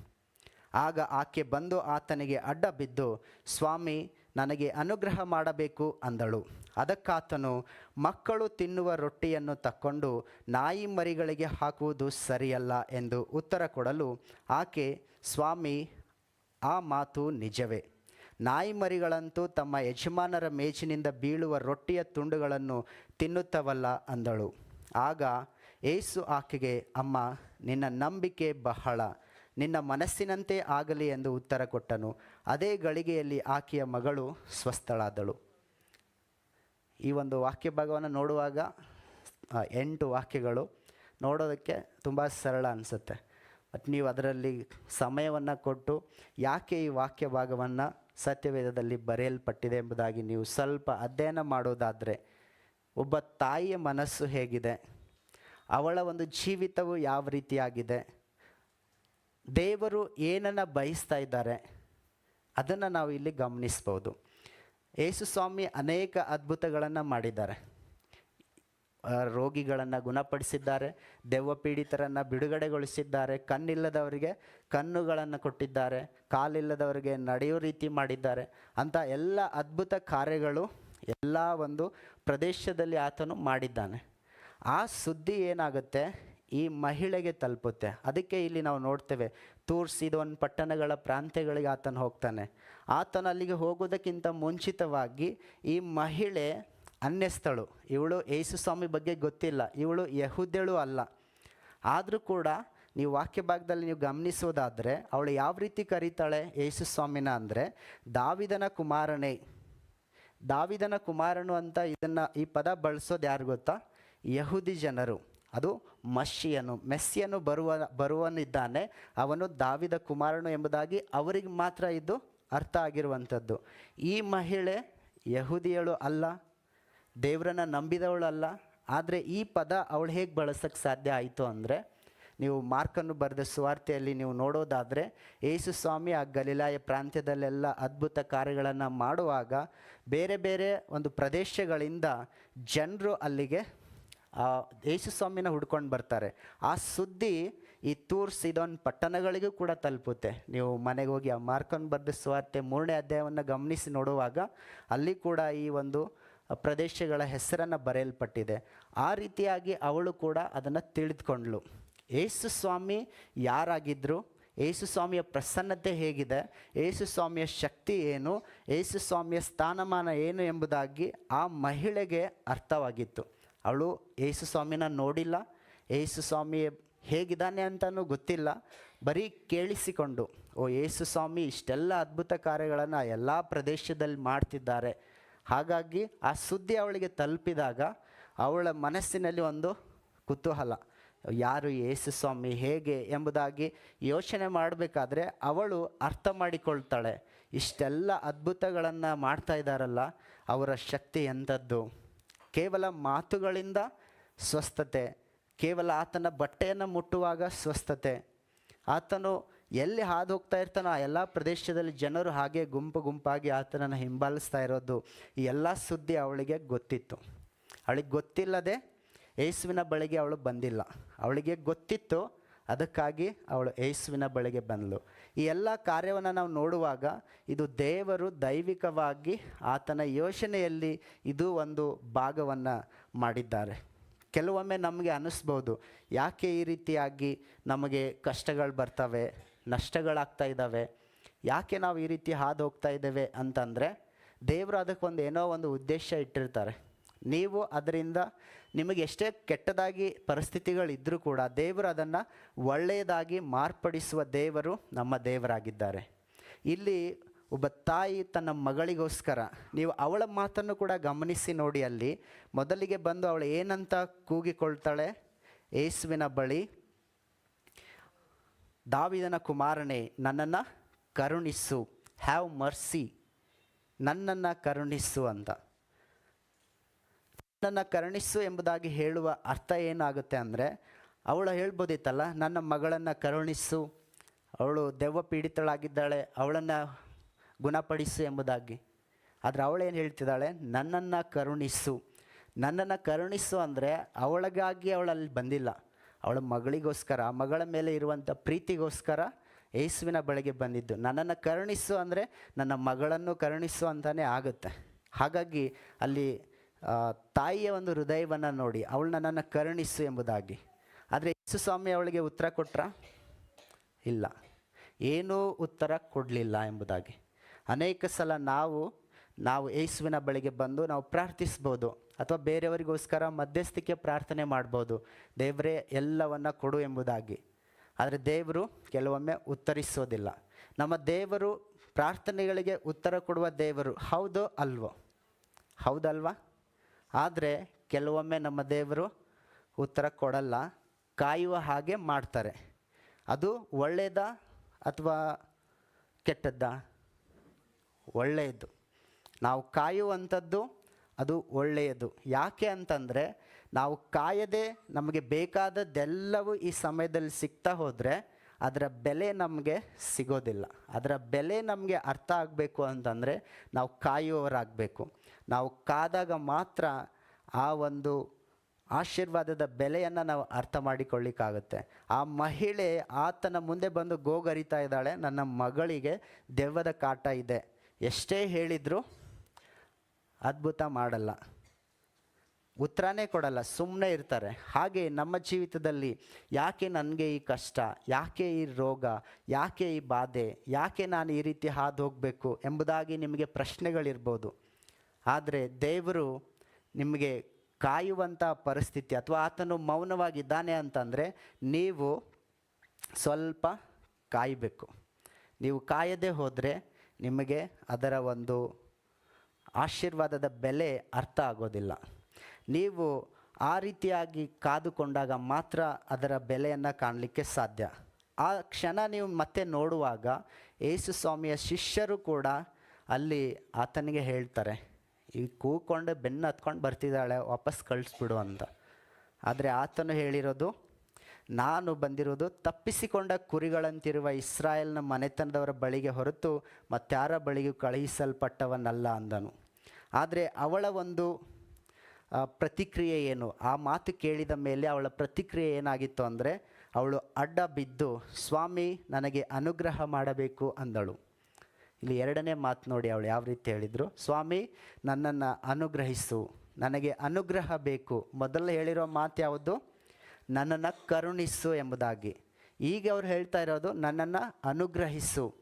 ಆಗ ಆಕೆ ಬಂದು ಆತನಿಗೆ ಅಡ್ಡ ಬಿದ್ದು, ಸ್ವಾಮಿ, ನನಗೆ ಅನುಗ್ರಹ ಮಾಡಬೇಕು ಅಂದಳು. ಅದಕ್ಕಾತನು, ಮಕ್ಕಳು ತಿನ್ನುವ ರೊಟ್ಟಿಯನ್ನು ತಕ್ಕೊಂಡು ನಾಯಿ ಮರಿಗಳಿಗೆ ಹಾಕುವುದು ಸರಿಯಲ್ಲ ಎಂದು ಉತ್ತರ ಕೊಡಲು ಆಕೆ, ಸ್ವಾಮಿ ಆ ಮಾತು ನಿಜವೇ. ನಾಯಿ ಮರಿಗಳಂತೂ ತಮ್ಮ ಯಜಮಾನರ ಮೇಜಿನಿಂದ ಬೀಳುವ ರೊಟ್ಟಿಯ ತುಂಡುಗಳನ್ನು ತಿನ್ನುತ್ತವಲ್ಲ ಅಂದಳು. ಆಗ ಏಸು ಆಕೆಗೆ, ಅಮ್ಮ, ನಿನ್ನ ನಂಬಿಕೆ ಬಹಳ. ನಿನ್ನ ಮನಸ್ಸಿನಂತೆ ಆಗಲಿ ಎಂದು ಉತ್ತರ ಕೊಟ್ಟನು. ಅದೇ ಗಳಿಗೆಯಲ್ಲಿ ಆಕೆಯ ಮಗಳು ಸ್ವಸ್ಥಳಾದಳು. ಈ ಒಂದು ವಾಕ್ಯ ಭಾಗವನ್ನು ನೋಡುವಾಗ ಎಂಟು ವಾಕ್ಯಗಳು ನೋಡೋದಕ್ಕೆ ತುಂಬ ಸರಳ ಅನಿಸುತ್ತೆ. ನೀವು ಅದರಲ್ಲಿ ಸಮಯವನ್ನು ಕೊಟ್ಟು ಯಾಕೆ ಈ ವಾಕ್ಯ ಭಾಗವನ್ನು ಸತ್ಯವೇದದಲ್ಲಿ ಬರೆಯಲ್ಪಟ್ಟಿದೆ ಎಂಬುದಾಗಿ ನೀವು ಸ್ವಲ್ಪ ಅಧ್ಯಯನ ಮಾಡೋದಾದರೆ, ಒಬ್ಬ ತಾಯಿಯ ಮನಸ್ಸು ಹೇಗಿದೆ, ಅವಳ ಒಂದು ಜೀವಿತವು ಯಾವ ರೀತಿಯಾಗಿದೆ, ದೇವರು ಏನನ್ನು ಬಯಸ್ತಾ ಇದ್ದಾರೆ, ಅದನ್ನು ನಾವು ಇಲ್ಲಿ ಗಮನಿಸ್ಬೋದು. ಯೇಸುಸ್ವಾಮಿ ಅನೇಕ ಅದ್ಭುತಗಳನ್ನು ಮಾಡಿದ್ದಾರೆ. ರೋಗಿಗಳನ್ನು ಗುಣಪಡಿಸಿದ್ದಾರೆ ದೆವ್ವ ಪೀಡಿತರನ್ನು ಬಿಡುಗಡೆಗೊಳಿಸಿದ್ದಾರೆ, ಕಣ್ಣಿಲ್ಲದವರಿಗೆ ಕಣ್ಣುಗಳನ್ನು ಕೊಟ್ಟಿದ್ದಾರೆ, ಕಾಲಿಲ್ಲದವರಿಗೆ ನಡೆಯೋ ರೀತಿ ಮಾಡಿದ್ದಾರೆ. ಅಂತ ಎಲ್ಲ ಅದ್ಭುತ ಕಾರ್ಯಗಳು ಎಲ್ಲ ಒಂದು ಪ್ರದೇಶದಲ್ಲಿ ಆತನು ಮಾಡಿದ್ದಾನೆ. ಆ ಸುದ್ದಿ ಏನಾಗುತ್ತೆ? ಈ ಮಹಿಳೆಗೆ ತಲುಪುತ್ತೆ. ಅದಕ್ಕೆ ಇಲ್ಲಿ ನಾವು ನೋಡ್ತೇವೆ ಒಂದು ಪಟ್ಟಣಗಳ ಪ್ರಾಂತ್ಯಗಳಿಗೆ ಆತನು ಹೋಗ್ತಾನೆ. ಆತನ ಅಲ್ಲಿಗೆ ಹೋಗೋದಕ್ಕಿಂತ ಮುಂಚಿತವಾಗಿ ಈ ಮಹಿಳೆ ಅನ್ಯಸ್ಥಳು ಇವಳು ಯೇಸು ಸ್ವಾಮಿ ಬಗ್ಗೆ ಗೊತ್ತಿಲ್ಲ. ಇವಳು ಯಹುದ್ಯಳು ಅಲ್ಲ. ಆದರೂ ಕೂಡ ನೀವು ವಾಕ್ಯ ಭಾಗದಲ್ಲಿ ನೀವು ಗಮನಿಸೋದಾದರೆ ಅವಳು ಯಾವ ರೀತಿ ಕರೀತಾಳೆ ಯೇಸು ಸ್ವಾಮಿನ ಅಂದರೆ, ದಾವಿದನ ಕುಮಾರನೇ, ದಾವಿದನ ಕುಮಾರನು ಅಂತ ಇದನ್ನು ಈ ಪದ ಬಳಸೋದು ಯಾರು ಗೊತ್ತಾ? ಯಹುದಿ ಜನರು. ಅದು ಮಶಿಯನು ಮೆಸ್ಸಿಯನು ಬರುವ, ಬರುವನಿದ್ದಾನೆ. ಅವನು ದಾವಿದ ಕುಮಾರನು ಎಂಬುದಾಗಿ ಅವರಿಗೆ ಮಾತ್ರ ಇದು ಅರ್ಥ ಆಗಿರುವಂಥದ್ದು. ಈ ಮಹಿಳೆ ಯಹುದಿಯಳು ಅಲ್ಲ. ದೇವರನ್ನ ನಂಬಿದವಳಲ್ಲ, ಆದರೆ ಈ ಪದ ಅವಳು ಹೇಗೆ ಬಳಸೋಕ್ಕೆ ಸಾಧ್ಯ ಆಯಿತು ಅಂದರೆ, ನೀವು ಮಾರ್ಕನ್ನು ಬರೆದ ಸುವಾರ್ತೆಯಲ್ಲಿ ನೀವು ನೋಡೋದಾದರೆ ಯೇಸು ಸ್ವಾಮಿ ಆ ಗಲಿಲಾಯ ಪ್ರಾಂತ್ಯದಲ್ಲೆಲ್ಲ ಅದ್ಭುತ ಕಾರ್ಯಗಳನ್ನು ಮಾಡುವಾಗ ಬೇರೆ ಬೇರೆ ಒಂದು ಪ್ರದೇಶಗಳಿಂದ ಜನರು ಅಲ್ಲಿಗೆ ಯೇಸು ಸ್ವಾಮಿನ ಹುಡ್ಕೊಂಡು ಬರ್ತಾರೆ. ಆ ಸುದ್ದಿ ಈ ತೂರ್ ಸಿದೋನ್ ಪಟ್ಟಣಗಳಿಗೂ ಕೂಡ ತಲುಪುತ್ತೆ. ನೀವು ಮನೆಗೆ ಹೋಗಿ ಆ ಮಾರ್ಕನ್ ಬರೆದ ಸುವಾರ್ತೆ ಮೂರನೇ ಅಧ್ಯಾಯವನ್ನು ಗಮನಿಸಿ ನೋಡುವಾಗ, ಅಲ್ಲಿ ಕೂಡ ಈ ಒಂದು ಪ್ರದೇಶಗಳ ಹೆಸರನ್ನು ಬರೆಯಲ್ಪಟ್ಟಿದೆ. ಆ ರೀತಿಯಾಗಿ ಅವಳು ಕೂಡ ಅದನ್ನು ತಿಳಿದುಕೊಂಡ್ಳು. ಯೇಸು ಸ್ವಾಮಿ ಯಾರಾಗಿದ್ದರು ಯೇಸು ಸ್ವಾಮಿಯ ಪ್ರಸನ್ನತೆ ಹೇಗಿದೆ? ಯೇಸು ಸ್ವಾಮಿಯ ಶಕ್ತಿ ಏನು? ಯೇಸು ಸ್ವಾಮಿಯ ಸ್ಥಾನಮಾನ ಏನು ಎಂಬುದಾಗಿ ಆ ಮಹಿಳೆಗೆ ಅರ್ಥವಾಗಿತ್ತು. ಅವಳು ಯೇಸು ಸ್ವಾಮಿನ ನೋಡಿಲ್ಲ. ಯೇಸು ಸ್ವಾಮಿ ಹೇಗಿದ್ದಾನೆ ಅಂತಲೂ ಗೊತ್ತಿಲ್ಲ. ಬರೀ ಕೇಳಿಸಿಕೊಂಡು, ಓ ಯೇಸು ಸ್ವಾಮಿ, ಇಷ್ಟೆಲ್ಲ ಅದ್ಭುತ ಕಾರ್ಯಗಳನ್ನು ಎಲ್ಲ ಪ್ರದೇಶದಲ್ಲಿ ಮಾಡ್ತಿದ್ದಾರೆ. ಹಾಗಾಗಿ ಆ ಸುದ್ದಿ ಅವಳಿಗೆ ತಲುಪಿದಾಗ ಅವಳ ಮನಸ್ಸಿನಲ್ಲಿ ಒಂದು ಕುತೂಹಲ. ಯಾರು ಯೇಸು ಸ್ವಾಮಿ ಹೇಗೆ ಎಂಬುದಾಗಿ ಯೋಚನೆ ಮಾಡಬೇಕಾದ್ರೆ ಅವಳು ಅರ್ಥ ಮಾಡಿಕೊಳ್ತಾಳೆ. ಇಷ್ಟೆಲ್ಲ ಅದ್ಭುತಗಳನ್ನು ಮಾಡ್ತಾ ಇದ್ದಾರಲ್ಲ, ಅವರ ಶಕ್ತಿ ಎಂಥದ್ದು? ಕೇವಲ ಮಾತುಗಳಿಂದ ಸ್ವಸ್ಥತೆ, ಕೇವಲ ಆತನ ಬಟ್ಟೆಯನ್ನು ಮುಟ್ಟುವಾಗ ಸ್ವಸ್ಥತೆ. ಆತನು ಎಲ್ಲಿ ಹಾದು ಹೋಗ್ತಾ ಇರ್ತಾನೋ ಆ ಎಲ್ಲ ಪ್ರದೇಶದಲ್ಲಿ ಜನರು ಹಾಗೆ ಗುಂಪು ಗುಂಪಾಗಿ ಆತನನ್ನು ಹಿಂಬಾಲಿಸ್ತಾ ಇರೋದು ಈ ಎಲ್ಲ ಸುದ್ದಿ ಅವಳಿಗೆ ಗೊತ್ತಿತ್ತು. ಅವಳಿಗೆ ಗೊತ್ತಿಲ್ಲದೆ ಯೇಸುವಿನ ಬಳಿಗೆ ಅವಳು ಬಂದಿಲ್ಲ. ಅವಳಿಗೆ ಗೊತ್ತಿತ್ತು, ಅದಕ್ಕಾಗಿ ಅವಳು ಏಸುವಿನ ಬಳಿಗೆ ಬಂದಳು ಈ ಎಲ್ಲ ಕಾರ್ಯವನ್ನು ನಾವು ನೋಡುವಾಗ ಇದು ದೇವರು ದೈವಿಕವಾಗಿ ಆತನ ಯೋಚನೆಯಲ್ಲಿ ಇದು ಒಂದು ಭಾಗವನ್ನು ಮಾಡಿದ್ದಾರೆ. ಕೆಲವೊಮ್ಮೆ ನಮಗೆ ಅನ್ನಿಸ್ಬೋದು ಯಾಕೆ ಈ ರೀತಿಯಾಗಿ ನಮಗೆ ಕಷ್ಟಗಳು ಬರ್ತವೆ? ನಷ್ಟಗಳಾಗ್ತಾ ಇದ್ದಾವೆ. ಯಾಕೆ ನಾವು ಈ ರೀತಿ ಹಾದು ಹೋಗ್ತಾ ಇದ್ದೇವೆ ಅಂತಂದರೆ, ದೇವರು ಅದಕ್ಕೊಂದು ಏನೋ ಒಂದು ಉದ್ದೇಶ ಇಟ್ಟಿರ್ತಾರೆ. ನೀವು ಅದರಿಂದ ನಿಮಗೆ ಎಷ್ಟೇ ಕೆಟ್ಟದಾಗಿ ಪರಿಸ್ಥಿತಿಗಳಿದ್ದರೂ ಕೂಡ ದೇವರು ಅದನ್ನು ಒಳ್ಳೆಯದಾಗಿ ಮಾರ್ಪಡಿಸುವ ದೇವರು ನಮ್ಮ ದೇವರಾಗಿದ್ದಾರೆ. ಇಲ್ಲಿ ಒಬ್ಬ ತಾಯಿ ತನ್ನ ಮಗಳಿಗೋಸ್ಕರ, ನೀವು ಅವಳ ಮಾತನ್ನು ಕೂಡ ಗಮನಿಸಿ ನೋಡಿ ಅಲ್ಲಿ ಮೊದಲಿಗೆ ಬಂದು ಅವಳು ಏನಂತ ಕೂಗಿಕೊಳ್ತಾಳೆ? ಏಸುವಿನ ಬಳಿ ದಾವಿದನ ಕುಮಾರನೇ, ನನ್ನನ್ನು ಕರುಣಿಸು ಹ್ಯಾವ್ ಮರ್ಸಿ ನನ್ನನ್ನು ಕರುಣಿಸು ಅಂತ. ನನ್ನನ್ನು ಕರುಣಿಸು ಎಂಬುದಾಗಿ ಹೇಳುವ ಅರ್ಥ ಏನಾಗುತ್ತೆ ಅಂದರೆ, ಅವಳು ಹೇಳ್ಬೋದಿತ್ತಲ್ಲ, ನನ್ನ ಮಗಳನ್ನು ಕರುಣಿಸು, ಅವಳು ದೆವ್ವ ಪೀಡಿತಳಾಗಿದ್ದಾಳೆ ಅವಳನ್ನು ಗುಣಪಡಿಸು ಎಂಬುದಾಗಿ. ಆದರೆ ಅವಳೇನು ಹೇಳ್ತಿದ್ದಾಳೆ, ನನ್ನನ್ನು ಕರುಣಿಸು. ನನ್ನನ್ನು ಕರುಣಿಸು ಅಂದರೆ ಅವಳಿಗಾಗಿ ಅವಳಲ್ಲಿ ಬಂದಿಲ್ಲ. ಅವಳ ಮಗಳಿಗೋಸ್ಕರ, ಮಗಳ ಮೇಲೆ ಇರುವಂಥ ಪ್ರೀತಿಗೋಸ್ಕರ ಯೇಸುವಿನ ಬಳಿಗೆ ಬಂದಿದ್ದು. ನನ್ನನ್ನು ಕರುಣಿಸು ಅಂದರೆ ನನ್ನ ಮಗಳನ್ನು ಕರುಣಿಸು ಅಂತಲೇ ಆಗುತ್ತೆ. ಹಾಗಾಗಿ ಅಲ್ಲಿ ತಾಯಿಯ ಒಂದು ಹೃದಯವನ್ನು ನೋಡಿ, ಅವಳು ನನ್ನನ್ನು ಕರುಣಿಸು ಎಂಬುದಾಗಿ. ಆದರೆ ಯೇಸು ಸ್ವಾಮಿ ಅವಳಿಗೆ ಉತ್ತರ ಕೊಟ್ರ? ಇಲ್ಲ. ಏನೂ ಉತ್ತರ ಕೊಡಲಿಲ್ಲ ಎಂಬುದಾಗಿ. ಅನೇಕ ಸಲ ನಾವು ನಾವು ಯೇಸುವಿನ ಬಳಿಗೆ ಬಂದು ನಾವು ಪ್ರಾರ್ಥಿಸ್ಬೋದು ಅಥವಾ ಬೇರೆಯವರಿಗೋಸ್ಕರ ಮಧ್ಯಸ್ಥಿಕೆ ಪ್ರಾರ್ಥನೆ ಮಾಡ್ಬೋದು. ದೇವರೇ, ಎಲ್ಲವನ್ನು ಕೊಡು ಎಂಬುದಾಗಿ. ಆದರೆ ದೇವರು ಕೆಲವೊಮ್ಮೆ ಉತ್ತರಿಸೋದಿಲ್ಲ. ನಮ್ಮ ದೇವರು ಪ್ರಾರ್ಥನೆಗಳಿಗೆ ಉತ್ತರ ಕೊಡುವ ದೇವರು ಹೌದೋ ಅಲ್ವೋ? ಹೌದಲ್ವಾ? ಆದರೆ ಕೆಲವೊಮ್ಮೆ ನಮ್ಮ ದೇವರು ಉತ್ತರ ಕೊಡಲ್ಲ, ಕಾಯುವ ಹಾಗೆ ಮಾಡ್ತಾರೆ. ಅದು ಒಳ್ಳೆಯದ ಅಥವಾ ಕೆಟ್ಟದ್ದ? ಒಳ್ಳೆಯದು. ನಾವು ಕಾಯುವಂಥದ್ದು ಅದು ಒಳ್ಳೆಯದು. ಯಾಕೆ ಅಂತಂದರೆ ನಾವು ಕಾಯದೆ ನಮಗೆ ಬೇಕಾದದ್ದೆಲ್ಲವೂ ಈ ಸಮಯದಲ್ಲಿ ಸಿಗ್ತಾ ಹೋದರೆ ಅದರ ಬೆಲೆ ನಮಗೆ ಸಿಗೋದಿಲ್ಲ. ಅದರ ಬೆಲೆ ನಮಗೆ ಅರ್ಥ ಆಗಬೇಕು ಅಂತಂದರೆ ನಾವು ಕಾಯುವವರಾಗಬೇಕು. ನಾವು ಕಾದಾಗ ಮಾತ್ರ ಆ ಒಂದು ಆಶೀರ್ವಾದದ ಬೆಲೆಯನ್ನು ನಾವು ಅರ್ಥ ಮಾಡಿಕೊಳ್ಳಿಕ್ಕಾಗುತ್ತೆ. ಆ ಮಹಿಳೆ ಆತನ ಮುಂದೆ ಬಂದು ಗೋಗರಿತಾ ಇದ್ದಾಳೆ. ನನ್ನ ಮಗಳಿಗೆ ದೆವ್ವದ ಕಾಟ ಇದೆ. ಎಷ್ಟೇ ಹೇಳಿದರೂ ಅದ್ಭುತ ಮಾಡಲ್ಲ. ಉತ್ತರನೇ ಕೊಡಲ್ಲ ಸುಮ್ಮನೆ ಇರ್ತಾರೆ. ಹಾಗೆ ನಮ್ಮ ಜೀವಿತದಲ್ಲಿ ಯಾಕೆ ನನಗೆ ಈ ಕಷ್ಟ, ಯಾಕೆ ಈ ರೋಗ, ಯಾಕೆ ಈ ಬಾಧೆ, ಯಾಕೆ ನಾನು ಈ ರೀತಿ ಹಾದು ಹೋಗಬೇಕು ಎಂಬುದಾಗಿ ನಿಮಗೆ ಪ್ರಶ್ನೆಗಳಿರ್ಬೋದು. ಆದರೆ ದೇವರು ನಿಮಗೆ ಕಾಯುವಂಥ ಪರಿಸ್ಥಿತಿ ಅಥವಾ ಆತನು ಮೌನವಾಗಿದ್ದಾನೆ ಅಂತಂದರೆ ನೀವು ಸ್ವಲ್ಪ ಕಾಯಬೇಕು. ನೀವು ಕಾಯದೆ ಹೋದರೆ ನಿಮಗೆ ಅದರ ಒಂದು ಆಶೀರ್ವಾದದ ಬೆಲೆ ಅರ್ಥ ಆಗೋದಿಲ್ಲ. ನೀವು ಆ ರೀತಿಯಾಗಿ ಕಾದುಕೊಂಡಾಗ ಮಾತ್ರ ಅದರ ಬೆಲೆಯನ್ನು ಕಾಣಲಿಕ್ಕೆ ಸಾಧ್ಯ. ಆ ಕ್ಷಣ ನೀವು ಮತ್ತೆ ನೋಡುವಾಗ ಯೇಸು ಸ್ವಾಮಿಯ ಶಿಷ್ಯರು ಕೂಡ ಅಲ್ಲಿ ಆತನಿಗೆ ಹೇಳ್ತಾರೆ, ಈ ಕೂಕೊಂಡು ಬೆನ್ನು ಹತ್ಕೊಂಡು ಬರ್ತಿದ್ದಾಳೆ, ವಾಪಸ್ ಕಳಿಸ್ಬಿಡು ಅಂತ. ಆದರೆ ಆತನು ಹೇಳಿರೋದು, ನಾನು ಬಂದಿರೋದು ತಪ್ಪಿಸಿಕೊಂಡ ಕುರಿಗಳಂತಿರುವ ಇಸ್ರಾಯೇಲ್ನ ಮನೆತನದವರ ಬಳಿಗೆ ಹೊರತು ಮತ್ತಾರ ಬಳಿಗೂ ಕಳುಹಿಸಲ್ಪಟ್ಟವನಲ್ಲ ಅಂದನು. ಆದರೆ ಅವಳ ಒಂದು ಪ್ರತಿಕ್ರಿಯೆ ಏನು? ಆ ಮಾತು ಕೇಳಿದ ಮೇಲೆ ಅವಳ ಪ್ರತಿಕ್ರಿಯೆ ಏನಾಗಿತ್ತು ಅಂದರೆ, ಅವಳು ಅಡ್ಡ ಬಿದ್ದು, ಸ್ವಾಮಿ, ನನಗೆ ಅನುಗ್ರಹ ಮಾಡಬೇಕು ಅಂದಳು. ಇಲ್ಲಿ ಎರಡನೇ ಮಾತು ನೋಡಿ ಅವಳು ಯಾವ ರೀತಿ ಹೇಳಿದರು. ಸ್ವಾಮಿ, ನನ್ನನ್ನು ಅನುಗ್ರಹಿಸು. ನನಗೆ ಅನುಗ್ರಹ ಬೇಕು. ಮೊದಲು ಹೇಳಿರೋ ಮಾತು ಯಾವುದು? ನನ್ನನ್ನು ಕರುಣಿಸು ಎಂಬುದಾಗಿ. ಈಗ ಅವ್ರು ಹೇಳ್ತಾ ಇರೋದು, ನನ್ನನ್ನು ಅನುಗ್ರಹಿಸು.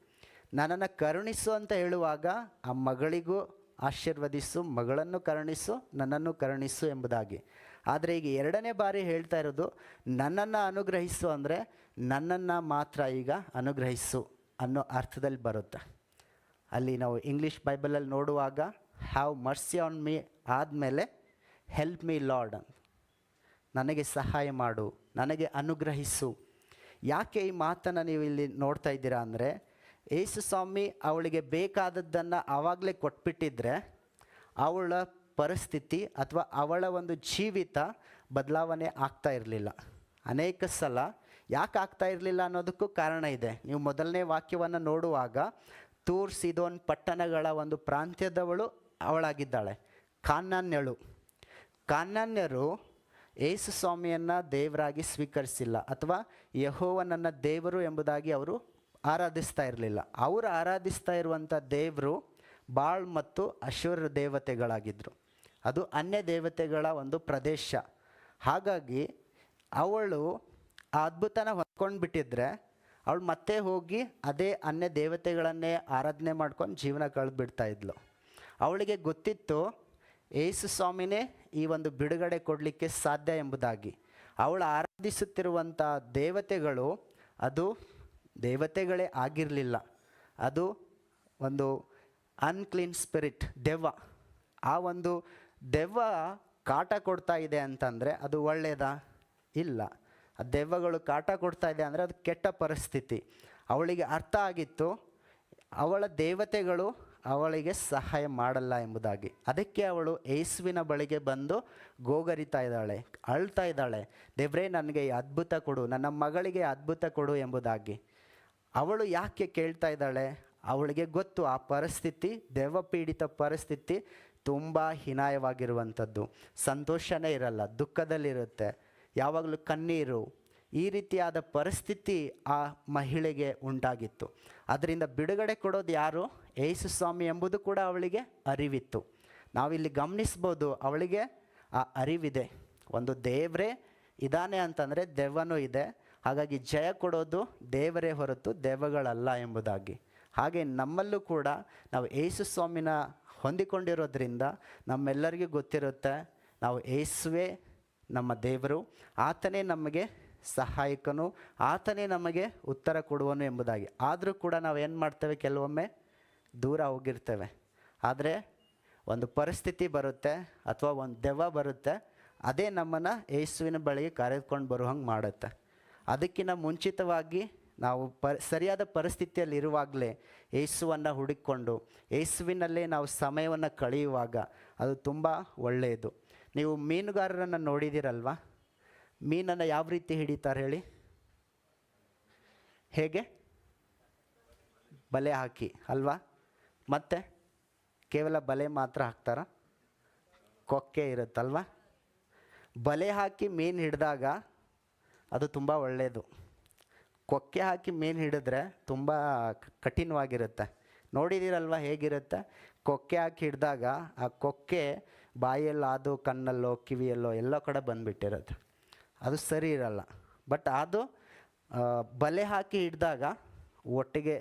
ನನ್ನನ್ನು ಕರುಣಿಸು ಅಂತ ಹೇಳುವಾಗ, ಆ ಮಗಳಿಗೂ ಆಶೀರ್ವದಿಸು, ಮಗಳನ್ನು ಕರುಣಿಸು, ನನ್ನನ್ನು ಕರುಣಿಸು ಎಂಬುದಾಗಿ. ಆದರೆ ಈಗ ಎರಡನೇ ಬಾರಿ ಹೇಳ್ತಾ ಇರೋದು, ನನ್ನನ್ನು ಅನುಗ್ರಹಿಸು ಅಂದರೆ ನನ್ನನ್ನು ಮಾತ್ರ ಈಗ ಅನುಗ್ರಹಿಸು ಅನ್ನೋ ಅರ್ಥದಲ್ಲಿ ಬರುತ್ತೆ. ಅಲ್ಲಿ ನಾವು ಇಂಗ್ಲೀಷ್ ಬೈಬಲಲ್ಲಿ ನೋಡುವಾಗ ಹ್ಯಾವ್ ಮರ್ಸಿ ಆನ್ ಮೀ ಆದಮೇಲೆ ಹೆಲ್ಪ್ ಮೀ ಲಾರ್ಡ್ ಅಂತ. ನನಗೆ ಸಹಾಯ ಮಾಡು, ನನಗೆ ಅನುಗ್ರಹಿಸು. ಯಾಕೆ ಈ ಮಾತನ್ನು ನೀವು ಇಲ್ಲಿ ನೋಡ್ತಾ ಇದ್ದೀರಾ ಅಂದರೆ ಯೇಸು ಸ್ವಾಮಿ ಅವಳಿಗೆ ಬೇಕಾದದ್ದನ್ನು ಆವಾಗಲೇ ಕೊಟ್ಬಿಟ್ಟಿದ್ರೆ ಅವಳ ಪರಿಸ್ಥಿತಿ ಅಥವಾ ಅವಳ ಒಂದು ಜೀವಿತ ಬದಲಾವಣೆ ಆಗ್ತಾ ಇರಲಿಲ್ಲ. ಅನೇಕ ಸಲ ಯಾಕೆ ಆಗ್ತಾ ಇರಲಿಲ್ಲ ಅನ್ನೋದಕ್ಕೂ ಕಾರಣ ಇದೆ. ನೀವು ಮೊದಲನೇ ವಾಕ್ಯವನ್ನು ನೋಡುವಾಗ ತೂರ್ ಸಿದೋನ್ ಪಟ್ಟಣಗಳ ಒಂದು ಪ್ರಾಂತ್ಯದವಳು ಅವಳಾಗಿದ್ದಾಳೆ, ಕಾನಾನ್ಯಳು. ಕಾನಾನ್ಯರು ಯೇಸು ಸ್ವಾಮಿಯನ್ನು ದೇವರಾಗಿ ಸ್ವೀಕರಿಸಿಲ್ಲ ಅಥವಾ ಯಹೋವನನ್ನ ದೇವರು ಎಂಬುದಾಗಿ ಅವರು ಆರಾಧಿಸ್ತಾ ಇರಲಿಲ್ಲ. ಅವರು ಆರಾಧಿಸ್ತಾ ಇರುವಂಥ ದೇವರು ಬಾಳ್ ಮತ್ತು ಅಶ್ವರ ದೇವತೆಗಳಾಗಿದ್ದರು ಅದು ಅನ್ಯ ದೇವತೆಗಳ ಒಂದು ಪ್ರದೇಶ. ಹಾಗಾಗಿ ಅವಳು ಆ ಅದ್ಭುತನ ಹೊತ್ಕೊಂಡು ಬಿಟ್ಟಿದ್ರೆ ಅವಳು ಮತ್ತೆ ಹೋಗಿ ಅದೇ ಅನ್ಯ ದೇವತೆಗಳನ್ನೇ ಆರಾಧನೆ ಮಾಡ್ಕೊಂಡು ಜೀವನ ಕಳೆದುಬಿಡ್ತಾ ಇದ್ಲು. ಅವಳಿಗೆ ಗೊತ್ತಿತ್ತು ಏಸು ಸ್ವಾಮಿನೇ ಈ ಒಂದು ಬಿಡುಗಡೆ ಕೊಡಲಿಕ್ಕೆ ಸಾಧ್ಯ ಎಂಬುದಾಗಿ. ಅವಳು ಆರಾಧಿಸುತ್ತಿರುವಂಥ ದೇವತೆಗಳು ಅದು ದೇವತೆಗಳೇ ಆಗಿರಲಿಲ್ಲ. ಅದು ಒಂದು ಅನ್ಕ್ಲೀನ್ ಸ್ಪಿರಿಟ್ ದೆವ್ವ. ಆ ಒಂದು ದೆವ್ವ ಕಾಟ ಕೊಡ್ತಾ ಇದೆ ಅಂತಂದರೆ ಅದು ಒಳ್ಳೆಯದಾ ಇಲ್ಲ. ಆ ದೆವ್ವಗಳು ಕಾಟ ಕೊಡ್ತಾ ಇದೆ ಅಂದರೆ ಅದು ಕೆಟ್ಟ ಪರಿಸ್ಥಿತಿ. ಅವಳಿಗೆ ಅರ್ಥ ಆಗಿತ್ತು. ಅವಳ ದೇವತೆಗಳು ಅವಳಿಗೆ ಸಹಾಯ ಮಾಡಲ್ಲ ಎಂಬುದಾಗಿ. ಅದಕ್ಕೆ ಅವಳು ಏಸುವಿನ ಬಳಿಗೆ ಬಂದು ಗೋಗರಿತಾ ಇದ್ದಾಳೆ, ಅಳ್ತಾ ಇದ್ದಾಳೆ. ದೇವ್ರೇ, ನನಗೆ ಅದ್ಭುತ ಕೊಡು, ನನ್ನ ಮಗಳಿಗೆ ಅದ್ಭುತ ಕೊಡು ಎಂಬುದಾಗಿ. ಅವಳು ಯಾಕೆ ಕೇಳ್ತಾ ಇದ್ದಾಳೆ? ಅವಳಿಗೆ ಗೊತ್ತು, ಆ ಪರಿಸ್ಥಿತಿ ದೇವಪೀಡಿತ ಪರಿಸ್ಥಿತಿ ತುಂಬ ಹೀನಾಯವಾಗಿರುವಂಥದ್ದು. ಸಂತೋಷನೇ ಇರಲ್ಲ, ದುಃಖದಲ್ಲಿರುತ್ತೆ. ಯಾವಾಗಲೂ ಕಣ್ಣೀರು. ಈ ರೀತಿಯಾದ ಪರಿಸ್ಥಿತಿ ಆ ಮಹಿಳೆಗೆ ಉಂಟಾಗಿತ್ತು. ಅದರಿಂದ ಬಿಡುಗಡೆ ಕೊಡೋದು ಯಾರು? ಏಸು ಸ್ವಾಮಿ ಎಂಬುದು ಕೂಡ ಅವಳಿಗೆ ಅರಿವಿತ್ತು. ನಾವಿಲ್ಲಿ ಗಮನಿಸ್ಬೋದು, ಅವಳಿಗೆ ಆ ಅರಿವಿದೆ. ಒಂದು ದೇವರೇ ಇದ್ದಾನೆ ಅಂತಂದರೆ ದೆವ್ವನೂ ಇದೆ. ಹಾಗಾಗಿ ಜಯ ಕೊಡೋದು ದೇವರೇ ಹೊರತು ದೇವಗಳಲ್ಲ ಎಂಬುದಾಗಿ. ಹಾಗೆ ನಮ್ಮಲ್ಲೂ ಕೂಡ ನಾವು ಏಸು ಸ್ವಾಮಿನ ಹೊಂದಿಕೊಂಡಿರೋದ್ರಿಂದ ನಮ್ಮೆಲ್ಲರಿಗೂ ಗೊತ್ತಿರುತ್ತೆ ನಾವು ಏಸುವೆ ನಮ್ಮ ದೇವರು, ಆತನೇ ನಮಗೆ ಸಹಾಯಕನು, ಆತನೇ ನಮಗೆ ಉತ್ತರ ಕೊಡುವನು ಎಂಬುದಾಗಿ. ಆದರೂ ಕೂಡ ನಾವು ಏನು ಮಾಡ್ತೇವೆ? ಕೆಲವೊಮ್ಮೆ ದೂರ ಹೋಗಿರ್ತೇವೆ. ಆದರೆ ಒಂದು ಪರಿಸ್ಥಿತಿ ಬರುತ್ತೆ ಅಥವಾ ಒಂದು ದೆವ್ವ ಬರುತ್ತೆ, ಅದೇ ನಮ್ಮನ್ನು ಯೇಸುವಿನ ಬಳಿಗೆ ಕರೆದುಕೊಂಡು ಬರೋ ಹಂಗೆ ಮಾಡುತ್ತೆ. ಅದಕ್ಕಿಂತ ಮುಂಚಿತವಾಗಿ ನಾವು ಪ ಸರಿಯಾದ ಪರಿಸ್ಥಿತಿಯಲ್ಲಿ ಇರುವಾಗಲೇ ಯೇಸುವನ್ನು ಹುಡುಕಿಕೊಂಡು ಯೇಸುವಿನಲ್ಲೇ ನಾವು ಸಮಯವನ್ನು ಕಳೆಯುವಾಗ ಅದು ತುಂಬ ಒಳ್ಳೆಯದು. ನೀವು ಮೀನುಗಾರರನ್ನು ನೋಡಿದ್ದೀರಲ್ವಾ? ಮೀನನ್ನು ಯಾವ ರೀತಿ ಹಿಡಿತಾರೆ ಹೇಳಿ? ಹೇಗೆ? ಬಲೆ ಹಾಕಿ, ಅಲ್ವಾ? ಮತ್ತೆ ಕೇವಲ ಬಲೆ ಮಾತ್ರ ಹಾಕ್ತಾರ? ಕೊಕ್ಕೆ ಇರುತ್ತಲ್ವಾ? ಬಲೆ ಹಾಕಿ ಮೀನು ಹಿಡಿದಾಗ ಅದು ತುಂಬ ಒಳ್ಳೆಯದು ಕೊಕ್ಕೆ ಹಾಕಿ ಮೀನು ಹಿಡಿದ್ರೆ ತುಂಬ ಕಠಿಣವಾಗಿರುತ್ತೆ. ನೋಡಿದ್ದೀರಲ್ವ ಹೇಗಿರುತ್ತೆ? ಕೊಕ್ಕೆ ಹಾಕಿ ಹಿಡಿದಾಗ ಆ ಕೊಕ್ಕೆ ಬಾಯಲ್ಲೋ ಅದು ಕಣ್ಣಲ್ಲೋ, ಕಿವಿಯಲ್ಲೋ ಎಲ್ಲ ಕಡೆ ಬಂದುಬಿಟ್ಟಿರುತ್ತೆ. ಅದು ಸರಿ ಇರಲ್ಲ. ಬಟ್ ಅದು ಬಲೆ ಹಾಕಿ ಹಿಡಿದಾಗ ಒಟ್ಟಿಗೆ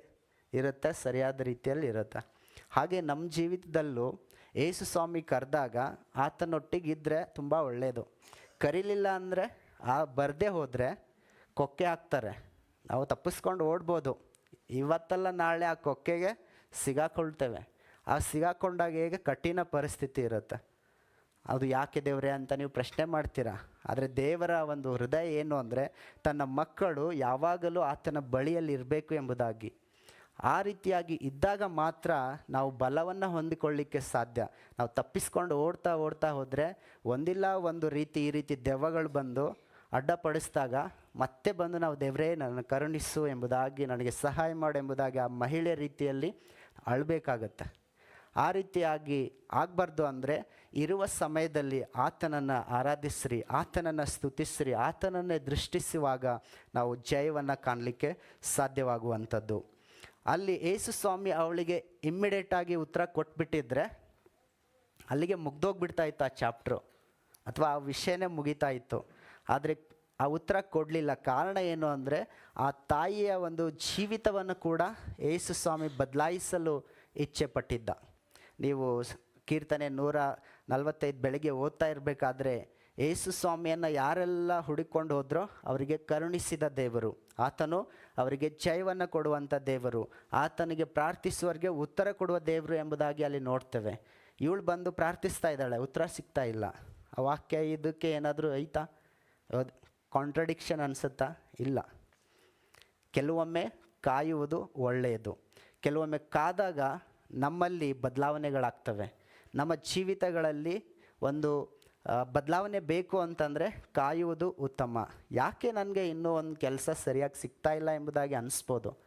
ಇರುತ್ತೆ, ಸರಿಯಾದ ರೀತಿಯಲ್ಲಿ ಇರುತ್ತೆ. ಹಾಗೆ ನಮ್ಮ ಜೀವಿತದಲ್ಲೂ ಯೇಸು ಸ್ವಾಮಿ ಕರೆದಾಗ ಆತನೊಟ್ಟಿಗೆ ಇದ್ದರೆ ತುಂಬ ಒಳ್ಳೆಯದು ಕರೀಲಿಲ್ಲ ಅಂದರೆ ಆ ಬರದೇ ಹೋದರೆ ಕೊಕ್ಕೆ ಹಾಕ್ತಾರೆ. ನಾವು ತಪ್ಪಿಸ್ಕೊಂಡು ಓಡ್ಬೋದು. ಇವತ್ತಲ್ಲ ನಾಳೆ ಆ ಕೊಕ್ಕೆಗೆ ಸಿಗಾಕೊಳ್ತೇವೆ. ಆ ಸಿಗಾಕೊಂಡಾಗ ಹೇಗೆ ಕಠಿಣ ಪರಿಸ್ಥಿತಿ ಇರುತ್ತೆ. ಅದು ಯಾಕೆ ದೇವರೇ ಅಂತ ನೀವು ಪ್ರಶ್ನೆ ಮಾಡ್ತೀರಾ? ಆದರೆ ದೇವರ ಒಂದು ಹೃದಯ ಏನು ಅಂದರೆ ತನ್ನ ಮಕ್ಕಳು ಯಾವಾಗಲೂ ಆತನ ಬಳಿಯಲ್ಲಿ ಇರಬೇಕು ಎಂಬುದಾಗಿ. ಆ ರೀತಿಯಾಗಿ ಇದ್ದಾಗ ಮಾತ್ರ ನಾವು ಬಲವನ್ನು ಹೊಂದಿಕೊಳ್ಳಿಕ್ಕೆ ಸಾಧ್ಯ. ನಾವು ತಪ್ಪಿಸ್ಕೊಂಡು ಓಡ್ತಾ ಓಡ್ತಾ ಹೋದರೆ ಒಂದಿಲ್ಲ ಒಂದು ರೀತಿ ಈ ರೀತಿ ದೆವ್ವಗಳು ಬಂದು ಅಡ್ಡಪಡಿಸಿದಾಗ ಮತ್ತೆ ಬಂದು ನಾವು ದೇವರೇ ನನ್ನ ಕರುಣಿಸು ಎಂಬುದಾಗಿ, ನನಗೆ ಸಹಾಯ ಮಾಡು ಎಂಬುದಾಗಿ ಆ ಮಹಿಳೆ ರೀತಿಯಲ್ಲಿ ಅಳಬೇಕಾಗತ್ತೆ. ಆ ರೀತಿಯಾಗಿ ಆಗಬಾರ್ದು ಅಂದರೆ ಇರುವ ಸಮಯದಲ್ಲಿ ಆತನನ್ನು ಆರಾಧಿಸ್ರಿ, ಆತನನ್ನು ಸ್ತುತಿಸ್ರಿ, ಆತನನ್ನೇ ದೃಷ್ಟಿಸುವಾಗ ನಾವು ಜಯವನ್ನು ಕಾಣಲಿಕ್ಕೆ ಸಾಧ್ಯವಾಗುವಂಥದ್ದು. ಅಲ್ಲಿ ಏಸು ಸ್ವಾಮಿ ಅವಳಿಗೆ ಇಮ್ಮಿಡಿಯೇಟಾಗಿ ಉತ್ತರ ಕೊಟ್ಬಿಟ್ಟಿದ್ರೆ ಅಲ್ಲಿಗೆ ಮುಗ್ದೋಗ್ಬಿಡ್ತಾ ಇತ್ತು ಆ ಚಾಪ್ಟ್ರು. ಅಥವಾ ಆ ವಿಷಯನೇ ಮುಗಿತಾ ಇತ್ತು. ಆದರೆ ಆ ಉತ್ತರ ಕೊಡಲಿಲ್ಲ. ಕಾರಣ ಏನು ಅಂದರೆ ಆ ತಾಯಿಯ ಒಂದು ಜೀವಿತವನ್ನು ಕೂಡ ಯೇಸು ಸ್ವಾಮಿ ಬದಲಾಯಿಸಲು ಇಚ್ಛೆ ಪಟ್ಟಿದ್ದ ನೀವು ಕೀರ್ತನೆ ನೂರ ನಲವತ್ತೈದು ಬೆಳಗ್ಗೆ ಓದ್ತಾ ಇರಬೇಕಾದ್ರೆ ಯೇಸು ಸ್ವಾಮಿಯನ್ನು ಯಾರೆಲ್ಲ ಹುಡುಕೊಂಡು ಹೋದ್ರೋ ಅವರಿಗೆ ಕರುಣಿಸಿದ ದೇವರು. ಆತನು ಅವರಿಗೆ ಜಯವನ್ನು ಕೊಡುವಂಥ ದೇವರು. ಆತನಿಗೆ ಪ್ರಾರ್ಥಿಸುವವರಿಗೆ ಉತ್ತರ ಕೊಡುವ ದೇವರು ಎಂಬುದಾಗಿ ಅಲ್ಲಿ ನೋಡ್ತೇವೆ. ಇವಳು ಬಂದು ಪ್ರಾರ್ಥಿಸ್ತಾ ಇದ್ದಾಳೆ, ಉತ್ತರ ಸಿಗ್ತಾ ಇಲ್ಲ. ಆ ವಾಕ್ಯ ಇದಕ್ಕೆ ಏನಾದರೂ ಐತಾ? ಕಾಂಟ್ರಡಿಕ್ಷನ್ ಅನಿಸುತ್ತಾ? ಇಲ್ಲ. ಕೆಲವೊಮ್ಮೆ ಕಾಯುವುದು ಒಳ್ಳೆಯದು. ಕೆಲವೊಮ್ಮೆ ಕಾದಾಗ ನಮ್ಮಲ್ಲಿ ಬದಲಾವಣೆಗಳಾಗ್ತವೆ. ನಮ್ಮ ಜೀವಿತಗಳಲ್ಲಿ ಒಂದು ಬದಲಾವಣೆ ಬೇಕು ಅಂತಂದರೆ ಕಾಯುವುದು ಉತ್ತಮ. ಯಾಕೆ ನನಗೆ ಇನ್ನೂ ಒಂದು ಕೆಲಸ ಸರಿಯಾಗಿ ಸಿಗ್ತಾ ಇಲ್ಲ ಎಂಬುದಾಗಿ ಅನಿಸ್ಬೋದು.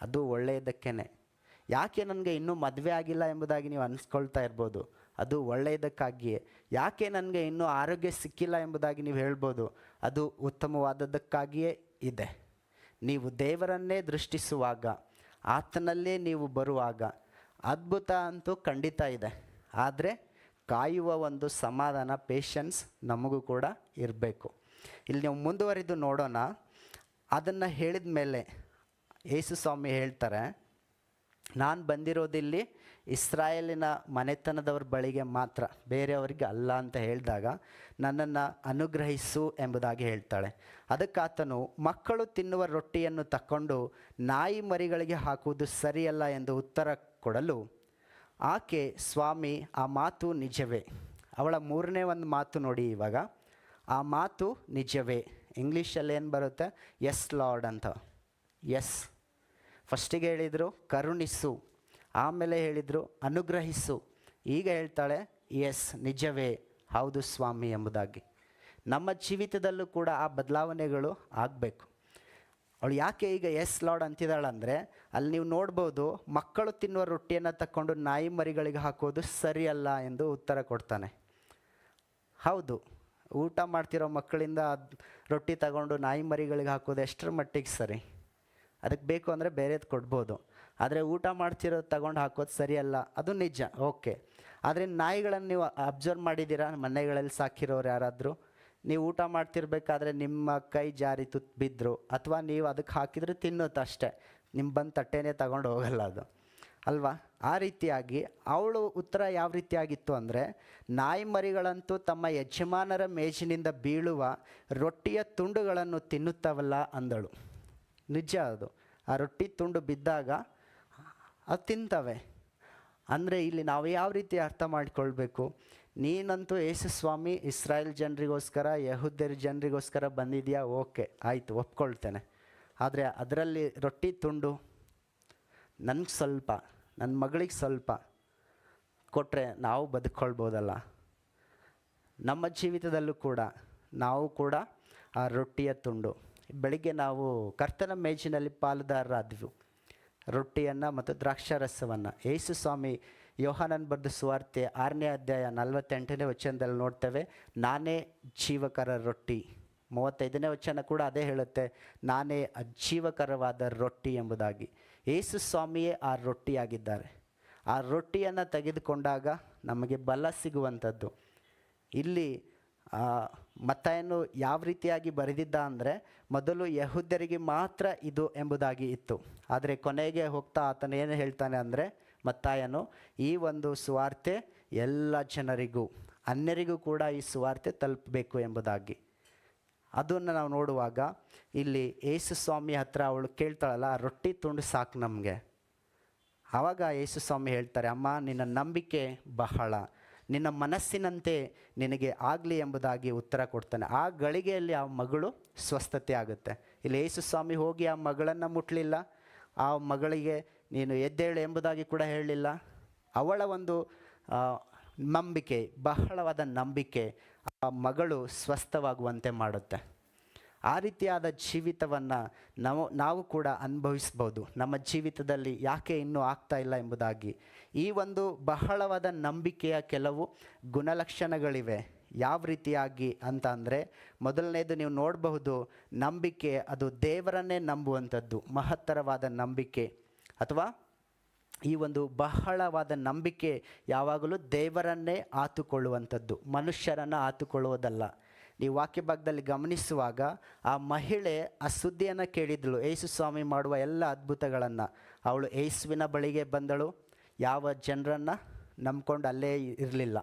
ಅದು ಒಳ್ಳೆಯದಕ್ಕೇ ಯಾಕೆ ನನಗೆ ಇನ್ನೂ ಮದುವೆ ಆಗಿಲ್ಲ ಎಂಬುದಾಗಿ ನೀವು ಅನಿಸ್ಕೊಳ್ತಾ ಇರ್ಬೋದು. ಅದು ಒಳ್ಳೆಯದಕ್ಕಾಗಿಯೇ. ಯಾಕೆ ನನಗೆ ಇನ್ನೂ ಆರೋಗ್ಯ ಸಿಕ್ಕಿಲ್ಲ ಎಂಬುದಾಗಿ ನೀವು ಹೇಳ್ಬೋದು, ಅದು ಉತ್ತಮವಾದದ್ದಕ್ಕಾಗಿಯೇ ಇದೆ. ನೀವು ದೇವರನ್ನೇ ದೃಷ್ಟಿಸುವಾಗ, ಆತನಲ್ಲೇ ನೀವು ಬರುವಾಗ ಅದ್ಭುತ ಅಂತೂ ಖಂಡಿತ ಇದೆ. ಆದರೆ ಕಾಯುವ ಒಂದು ಸಮಾಧಾನ ಪೇಷನ್ಸ್ ನಮಗೂ ಕೂಡ ಇರಬೇಕು. ಇಲ್ಲಿ ನೀವು ಮುಂದುವರಿದು ನೋಡೋಣ, ಅದನ್ನು ಹೇಳಿದ ಮೇಲೆ ಯೇಸು ಸ್ವಾಮಿ ಹೇಳ್ತಾರೆ ನಾನು ಬಂದಿರೋದಿಲ್ಲಿ ಇಸ್ರಾಯೇಲಿನ ಮನೆತನದವ್ರ ಬಳಿಗೆ ಮಾತ್ರ, ಬೇರೆಯವರಿಗೆ ಅಲ್ಲ ಅಂತ ಹೇಳಿದಾಗ ನನ್ನನ್ನು ಅನುಗ್ರಹಿಸು ಎಂಬುದಾಗಿ ಹೇಳ್ತಾಳೆ. ಅದಕ್ಕಾತನು ಮಕ್ಕಳು ತಿನ್ನುವ ರೊಟ್ಟಿಯನ್ನು ತಕ್ಕೊಂಡು ನಾಯಿ ಮರಿಗಳಿಗೆ ಹಾಕುವುದು ಸರಿಯಲ್ಲ ಎಂದು ಉತ್ತರ ಕೊಡಲು, ಆಕೆ ಸ್ವಾಮಿ, ಆ ಮಾತು ನಿಜವೇ? ಅವಳ ಮೂರನೇ ಒಂದು ಮಾತು ನೋಡಿ ಇವಾಗ, ಆ ಮಾತು ನಿಜವೇ? ಇಂಗ್ಲೀಷಲ್ಲಿ ಏನು ಬರುತ್ತೆ? ಎಸ್ ಲಾರ್ಡ್ ಅಂತ. ಎಸ್ ಫಸ್ಟಿಗೆ ಹೇಳಿದರು ಕರುಣಿಸು, ಆಮೇಲೆ ಹೇಳಿದರು ಅನುಗ್ರಹಿಸು. ಈಗ ಹೇಳ್ತಾಳೆ ಎಸ್ ನಿಜವೇ, ಹೌದು ಸ್ವಾಮಿ ಎಂಬುದಾಗಿ. ನಮ್ಮ ಜೀವಿತದಲ್ಲೂ ಕೂಡ ಆ ಬದಲಾವಣೆಗಳು ಆಗಬೇಕು. ಅವಳು ಯಾಕೆ ಈಗ ಎಸ್ ಲಾರ್ಡ್ ಅಂತಿದ್ದಾಳಂದರೆ, ಅಲ್ಲಿ ನೀವು ನೋಡ್ಬೋದು ಮಕ್ಕಳು ತಿನ್ನುವ ರೊಟ್ಟಿಯನ್ನು ತಕ್ಕೊಂಡು ನಾಯಿ ಮರಿಗಳಿಗೆ ಹಾಕೋದು ಸರಿಯಲ್ಲ ಎಂದು ಉತ್ತರ ಕೊಡ್ತಾನೆ. ಹೌದು, ಊಟ ಮಾಡ್ತಿರೋ ಮಕ್ಕಳಿಂದ ರೊಟ್ಟಿ ತಗೊಂಡು ನಾಯಿ ಮರಿಗಳಿಗೆ ಹಾಕೋದು ಎಷ್ಟರ ಮಟ್ಟಿಗೆ ಸರಿ. ಅದಕ್ಕೆ ಬೇಕು ಅಂದರೆ ಬೇರೆದು ಕೊಡ್ಬೋದು. ಆದರೆ ಊಟ ಮಾಡ್ತಿರೋದು ತಗೊಂಡು ಹಾಕೋದು ಸರಿಯಲ್ಲ. ಅದು ನಿಜ. ಓಕೆ. ಆದರೆ ನಾಯಿಗಳನ್ನು ನೀವು ಅಬ್ಸರ್ವ್ ಮಾಡಿದ್ದೀರಾ? ಮನೆಗಳಲ್ಲಿ ಸಾಕಿರೋರು ಯಾರಾದರೂ? ನೀವು ಊಟ ಮಾಡ್ತಿರ್ಬೇಕಾದ್ರೆ ನಿಮ್ಮ ಕೈ ಜಾರಿ ತುತ್ ಬಿದ್ದರು ಅಥವಾ ನೀವು ಅದಕ್ಕೆ ಹಾಕಿದರೆ ತಿನ್ನುತ್ತಷ್ಟೇ ನಿಮ್ಮ ಬಂದು ತಟ್ಟೆನೇ ತಗೊಂಡು ಹೋಗಲ್ಲ ಅದು. ಅಲ್ವಾ? ಆ ರೀತಿಯಾಗಿ ಅವಳು ಉತ್ತರ ಯಾವ ರೀತಿಯಾಗಿತ್ತು ಅಂದರೆ ನಾಯಿ ಮರಿಗಳಂತೂ ತಮ್ಮ ಯಜಮಾನರ ಮೇಜಿನಿಂದ ಬೀಳುವ ರೊಟ್ಟಿಯ ತುಂಡುಗಳನ್ನು ತಿನ್ನುತ್ತವಲ್ಲ ಅಂದಳು. ನಿಜ ಅದು. ಆ ರೊಟ್ಟಿ ತುಂಡು ಬಿದ್ದಾಗ ಅದು ತಿಂತವೆ. ಅಂದರೆ ಇಲ್ಲಿ ನಾವು ಯಾವ ರೀತಿ ಅರ್ಥ ಮಾಡಿಕೊಳ್ಬೇಕು? ನೀನಂತೂ ಯೇಸು ಸ್ವಾಮಿ ಇಸ್ರಾಯೇಲ್ ಜನರಿಗೋಸ್ಕರ, ಯಹುದ್ಯರ ಜನರಿಗೋಸ್ಕರ ಬಂದಿದೆಯಾ? ಓಕೆ, ಆಯಿತು, ಒಪ್ಕೊಳ್ತೇನೆ. ಆದರೆ ಅದರಲ್ಲಿ ರೊಟ್ಟಿ ತುಂಡು ನನಗೆ ಸ್ವಲ್ಪ ನನ್ನ ಮಗಳಿಗೆ ಸ್ವಲ್ಪ ಕೊಟ್ಟರೆ ನಾವು ಬದುಕೊಳ್ಬೋದಲ್ಲ ನಮ್ಮ ಜೀವಿತದಲ್ಲೂ ಕೂಡ ನಾವು ಕೂಡ ಆ ರೊಟ್ಟಿಯ ತುಂಡು. ಬೆಳಿಗ್ಗೆ ನಾವು ಕರ್ತನ ಮೇಜಿನಲ್ಲಿ ಪಾಲುದಾರರಾದ್ವು. ರೊಟ್ಟಿಯನ್ನು ಮತ್ತು ದ್ರಾಕ್ಷಾರಸವನ್ನು. ಯೇಸು ಸ್ವಾಮಿ ಯೋಹಾನನ್ ಬರೆದ ಸುವಾರ್ತೆ ಆರನೇ ಅಧ್ಯಾಯ ನಲವತ್ತೆಂಟನೇ ವಚನದಲ್ಲಿ ನೋಡ್ತೇವೆ, ನಾನೇ ಜೀವಕರ ರೊಟ್ಟಿ. ಮೂವತ್ತೈದನೇ ವಚನ ಕೂಡ ಅದೇ ಹೇಳುತ್ತೆ, ನಾನೇ ಅಜೀವಕರವಾದ ರೊಟ್ಟಿ ಎಂಬುದಾಗಿ. ಯೇಸು ಸ್ವಾಮಿಯೇ ಆ ರೊಟ್ಟಿಯಾಗಿದ್ದಾರೆ. ಆ ರೊಟ್ಟಿಯನ್ನು ತೆಗೆದುಕೊಂಡಾಗ ನಮಗೆ ಬಲ ಸಿಗುವಂಥದ್ದು. ಇಲ್ಲಿ ಮತ್ತಾಯನ್ನು ಯಾವ ರೀತಿಯಾಗಿ ಬರೆದಿದ್ದ ಅಂದರೆ ಮೊದಲು ಯಹುದ್ಯರಿಗೆ ಮಾತ್ರ ಇದು ಎಂಬುದಾಗಿ ಇತ್ತು. ಆದರೆ ಕೊನೆಗೆ ಹೋಗ್ತಾ ಆತನು ಏನು ಹೇಳ್ತಾನೆ ಅಂದರೆ ಮತ್ತಾಯನು ಈ ಒಂದು ಸುವಾರ್ತೆ ಎಲ್ಲ ಜನರಿಗೂ, ಅನ್ಯರಿಗೂ ಕೂಡ ಈ ಸುವಾರ್ತೆ ತಲುಪಬೇಕು ಎಂಬುದಾಗಿ. ಅದನ್ನು ನಾವು ನೋಡುವಾಗ ಇಲ್ಲಿ ಯೇಸು ಸ್ವಾಮಿ ಹತ್ರ ಅವಳು ಕೇಳ್ತಾಳಲ್ಲ, ರೊಟ್ಟಿ ತುಂಡು ಸಾಕು ನಮಗೆ. ಆವಾಗ ಯೇಸು ಸ್ವಾಮಿ ಹೇಳ್ತಾರೆ, ಅಮ್ಮ, ನಿನ್ನ ನಂಬಿಕೆ ಬಹಳ. ನಿನ್ನ ಮನಸ್ಸಿನಂತೆ ನಿನಗೆ ಆಗಲಿ ಎಂಬುದಾಗಿ ಉತ್ತರ ಕೊಡ್ತಾನೆ. ಆ ಗಳಿಗೆಯಲ್ಲಿ ಆ ಮಗಳು ಸ್ವಸ್ಥತೆ ಆಗುತ್ತೆ. ಇಲ್ಲಿ ಯೇಸು ಸ್ವಾಮಿ ಹೋಗಿ ಆ ಮಗಳನ್ನು ಮುಟ್ಟಲಿಲ್ಲ ಆ ಮಗಳಿಗೆ ನೀನು ಎದ್ದೇಳು ಎಂಬುದಾಗಿ ಕೂಡ ಹೇಳಲಿಲ್ಲ. ಅವಳ ಒಂದು ನಂಬಿಕೆ, ಬಹಳವಾದ ನಂಬಿಕೆ ಆ ಮಗಳು ಸ್ವಸ್ಥವಾಗುವಂತೆ ಮಾಡುತ್ತೆ. ಆ ರೀತಿಯಾದ ಜೀವಿತವನ್ನು ನಾವು ನಾವು ಕೂಡ ಅನುಭವಿಸ್ಬೋದು. ನಮ್ಮ ಜೀವಿತದಲ್ಲಿ ಯಾಕೆ ಇನ್ನೂ ಆಗ್ತಾ ಇಲ್ಲ ಎಂಬುದಾಗಿ. ಈ ಒಂದು ಬಹಳವಾದ ನಂಬಿಕೆಯ ಕೆಲವು ಗುಣಲಕ್ಷಣಗಳಿವೆ. ಯಾವ ರೀತಿಯಾಗಿ ಅಂತ ಅಂದರೆ, ಮೊದಲನೇದು ನೀವು ನೋಡಬಹುದು, ನಂಬಿಕೆ ಅದು ದೇವರನ್ನೇ ನಂಬುವಂಥದ್ದು, ಮಹತ್ತರವಾದ ನಂಬಿಕೆ. ಅಥವಾ ಈ ಒಂದು ಬಹಳವಾದ ನಂಬಿಕೆ ಯಾವಾಗಲೂ ದೇವರನ್ನೇ ಆತುಕೊಳ್ಳುವಂಥದ್ದು, ಮನುಷ್ಯರನ್ನು ಆತುಕೊಳ್ಳುವುದಲ್ಲ. ನೀವು ವಾಕ್ಯ ಭಾಗದಲ್ಲಿ ಗಮನಿಸುವಾಗ ಆ ಮಹಿಳೆ ಆ ಸುದ್ದಿಯನ್ನು ಕೇಳಿದಳು ಏಸು ಸ್ವಾಮಿ ಮಾಡುವ ಎಲ್ಲ ಅದ್ಭುತಗಳನ್ನು. ಅವಳು ಏಸುವಿನ ಬಳಿಗೆ ಬಂದಳು. ಯಾವ ಜನರನ್ನು ನಂಬ್ಕೊಂಡು ಅಲ್ಲೇ ಇರಲಿಲ್ಲ.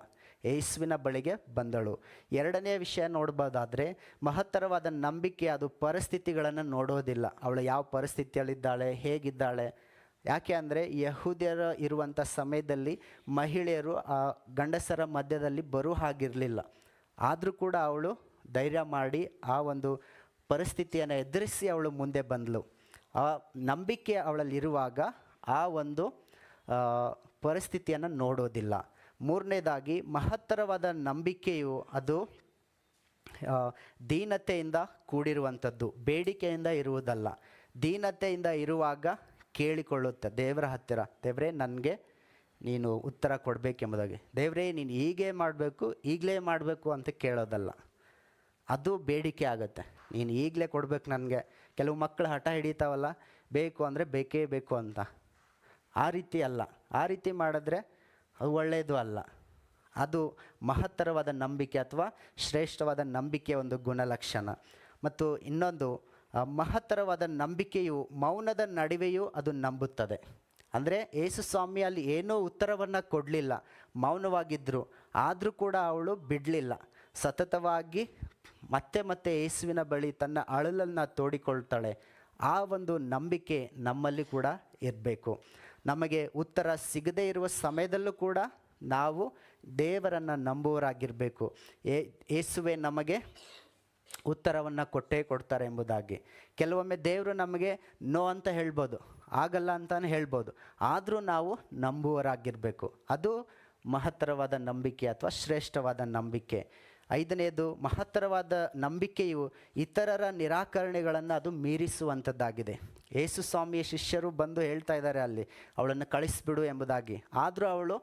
ಏಸುವಿನ ಬಳಿಗೆ ಬಂದಳು. ಎರಡನೇ ವಿಷಯ ನೋಡ್ಬೋದಾದರೆ ಮಹತ್ತರವಾದ ನಂಬಿಕೆ ಅದು ಪರಿಸ್ಥಿತಿಗಳನ್ನು ನೋಡೋದಿಲ್ಲ. ಅವಳು ಯಾವ ಪರಿಸ್ಥಿತಿಯಲ್ಲಿದ್ದಾಳೆ, ಹೇಗಿದ್ದಾಳೆ? ಯಾಕೆ ಅಂದರೆ ಯಹೂದಿಯರ ಇರುವಂಥ ಸಮಯದಲ್ಲಿ ಮಹಿಳೆಯರು ಆ ಗಂಡಸರ ಮಧ್ಯದಲ್ಲಿ ಬರೋ ಹಾಗಿರಲಿಲ್ಲ ಆದರೂ ಕೂಡ ಅವಳು ಧೈರ್ಯ ಮಾಡಿ ಆ ಒಂದು ಪರಿಸ್ಥಿತಿಯನ್ನು ಎದುರಿಸಿ ಅವಳು ಮುಂದೆ ಬಂದಳು ಆ ನಂಬಿಕೆ ಅವಳಲ್ಲಿರುವಾಗ ಆ ಒಂದು ಪರಿಸ್ಥಿತಿಯನ್ನು ನೋಡೋದಿಲ್ಲ. ಮೂರನೇದಾಗಿ ಮಹತ್ತರವಾದ ನಂಬಿಕೆಯು ಅದು ದೀನತೆಯಿಂದ ಕೂಡಿರುವಂಥದ್ದು. ಬೇಡಿಕೆಯಿಂದ ಇರುವುದಲ್ಲ. ದೀನತೆಯಿಂದ ಇರುವಾಗ ಕೇಳಿಕೊಳ್ಳುತ್ತೆ. ದೇವರ ಹತ್ತಿರ. ದೇವರೇ, ನನಗೆ ನೀನು ಉತ್ತರ ಕೊಡಬೇಕೆಂಬುದಾಗಿ. ದೇವರೇ, ನೀನು ಹೀಗೆ ಮಾಡಬೇಕು, ಈಗಲೇ ಮಾಡಬೇಕು ಅಂತ ಕೇಳೋದಲ್ಲ. ಅದು ಬೇಡಿಕೆ ಆಗುತ್ತೆ. ನೀನು ಈಗಲೇ ಕೊಡಬೇಕು ನನಗೆ. ಕೆಲವು ಮಕ್ಕಳು ಹಠ ಹಿಡಿತಾವಲ್ಲ, ಬೇಕು ಅಂದರೆ ಬೇಕೇ ಬೇಕು ಅಂತ. ಆ ರೀತಿ ಅಲ್ಲ. ಆ ರೀತಿ ಮಾಡಿದ್ರೆ ಅದು ಒಳ್ಳೆಯದು ಅಲ್ಲ. ಅದು ಮಹತ್ತರವಾದ ನಂಬಿಕೆ ಅಥವಾ ಶ್ರೇಷ್ಠವಾದ ನಂಬಿಕೆಯ ಒಂದು ಗುಣಲಕ್ಷಣ. ಮತ್ತು ಇನ್ನೊಂದು ಮಹತ್ತರವಾದ ನಂಬಿಕೆಯು ಮೌನದ ನಡುವೆಯೂ ಅದು ನಂಬುತ್ತದೆ. ಅಂದರೆ ಯೇಸು ಸ್ವಾಮಿ ಅಲ್ಲಿ ಏನೂ ಉತ್ತರವನ್ನು ಕೊಡಲಿಲ್ಲ. ಮೌನವಾಗಿದ್ದರು ಆದರೂ ಕೂಡ ಅವಳು ಬಿಡಲಿಲ್ಲ. ಸತತವಾಗಿ ಮತ್ತೆ ಮತ್ತೆ ಯೇಸುವಿನ ಬಳಿ ತನ್ನ ಅಳಲನ್ನು ತೋಡಿಕೊಳ್ತಾಳೆ. ಆ ಒಂದು ನಂಬಿಕೆ ನಮ್ಮಲ್ಲಿ ಕೂಡ ಇರಬೇಕು. ನಮಗೆ ಉತ್ತರ ಸಿಗದೇ ಇರುವ ಸಮಯದಲ್ಲೂ ಕೂಡ ನಾವು ದೇವರನ್ನು ನಂಬುವರಾಗಿರಬೇಕು ಏ ಯೇಸುವೆ ನಮಗೆ ಉತ್ತರವನ್ನು ಕೊಟ್ಟೇ ಕೊಡ್ತಾರೆ ಎಂಬುದಾಗಿ. ಕೆಲವೊಮ್ಮೆ ದೇವರು ನಮಗೆ ನೋ ಅಂತ ಹೇಳ್ಬೋದು. ಆಗಲ್ಲ ಅಂತಲೇ ಹೇಳ್ಬೋದು. ಆದರೂ ನಾವು ನಂಬುವರಾಗಿರಬೇಕು ಅದು ಮಹತ್ತರವಾದ ನಂಬಿಕೆ ಅಥವಾ ಶ್ರೇಷ್ಠವಾದ ನಂಬಿಕೆ. ಐದನೆಯದು ಮಹತ್ತರವಾದ ನಂಬಿಕೆಯು ಇತರರ ನಿರಾಕರಣೆಗಳನ್ನು ಅದು ಮೀರಿಸುವಂಥದ್ದಾಗಿದೆ. ಯೇಸು ಸ್ವಾಮಿಯ ಶಿಷ್ಯರು ಬಂದು ಹೇಳ್ತಾ ಇದ್ದಾರೆ ಅಲ್ಲಿ, ಅವಳನ್ನು ಕಳಿಸ್ಬಿಡು ಎಂಬುದಾಗಿ. ಆದರೂ ಅವಳು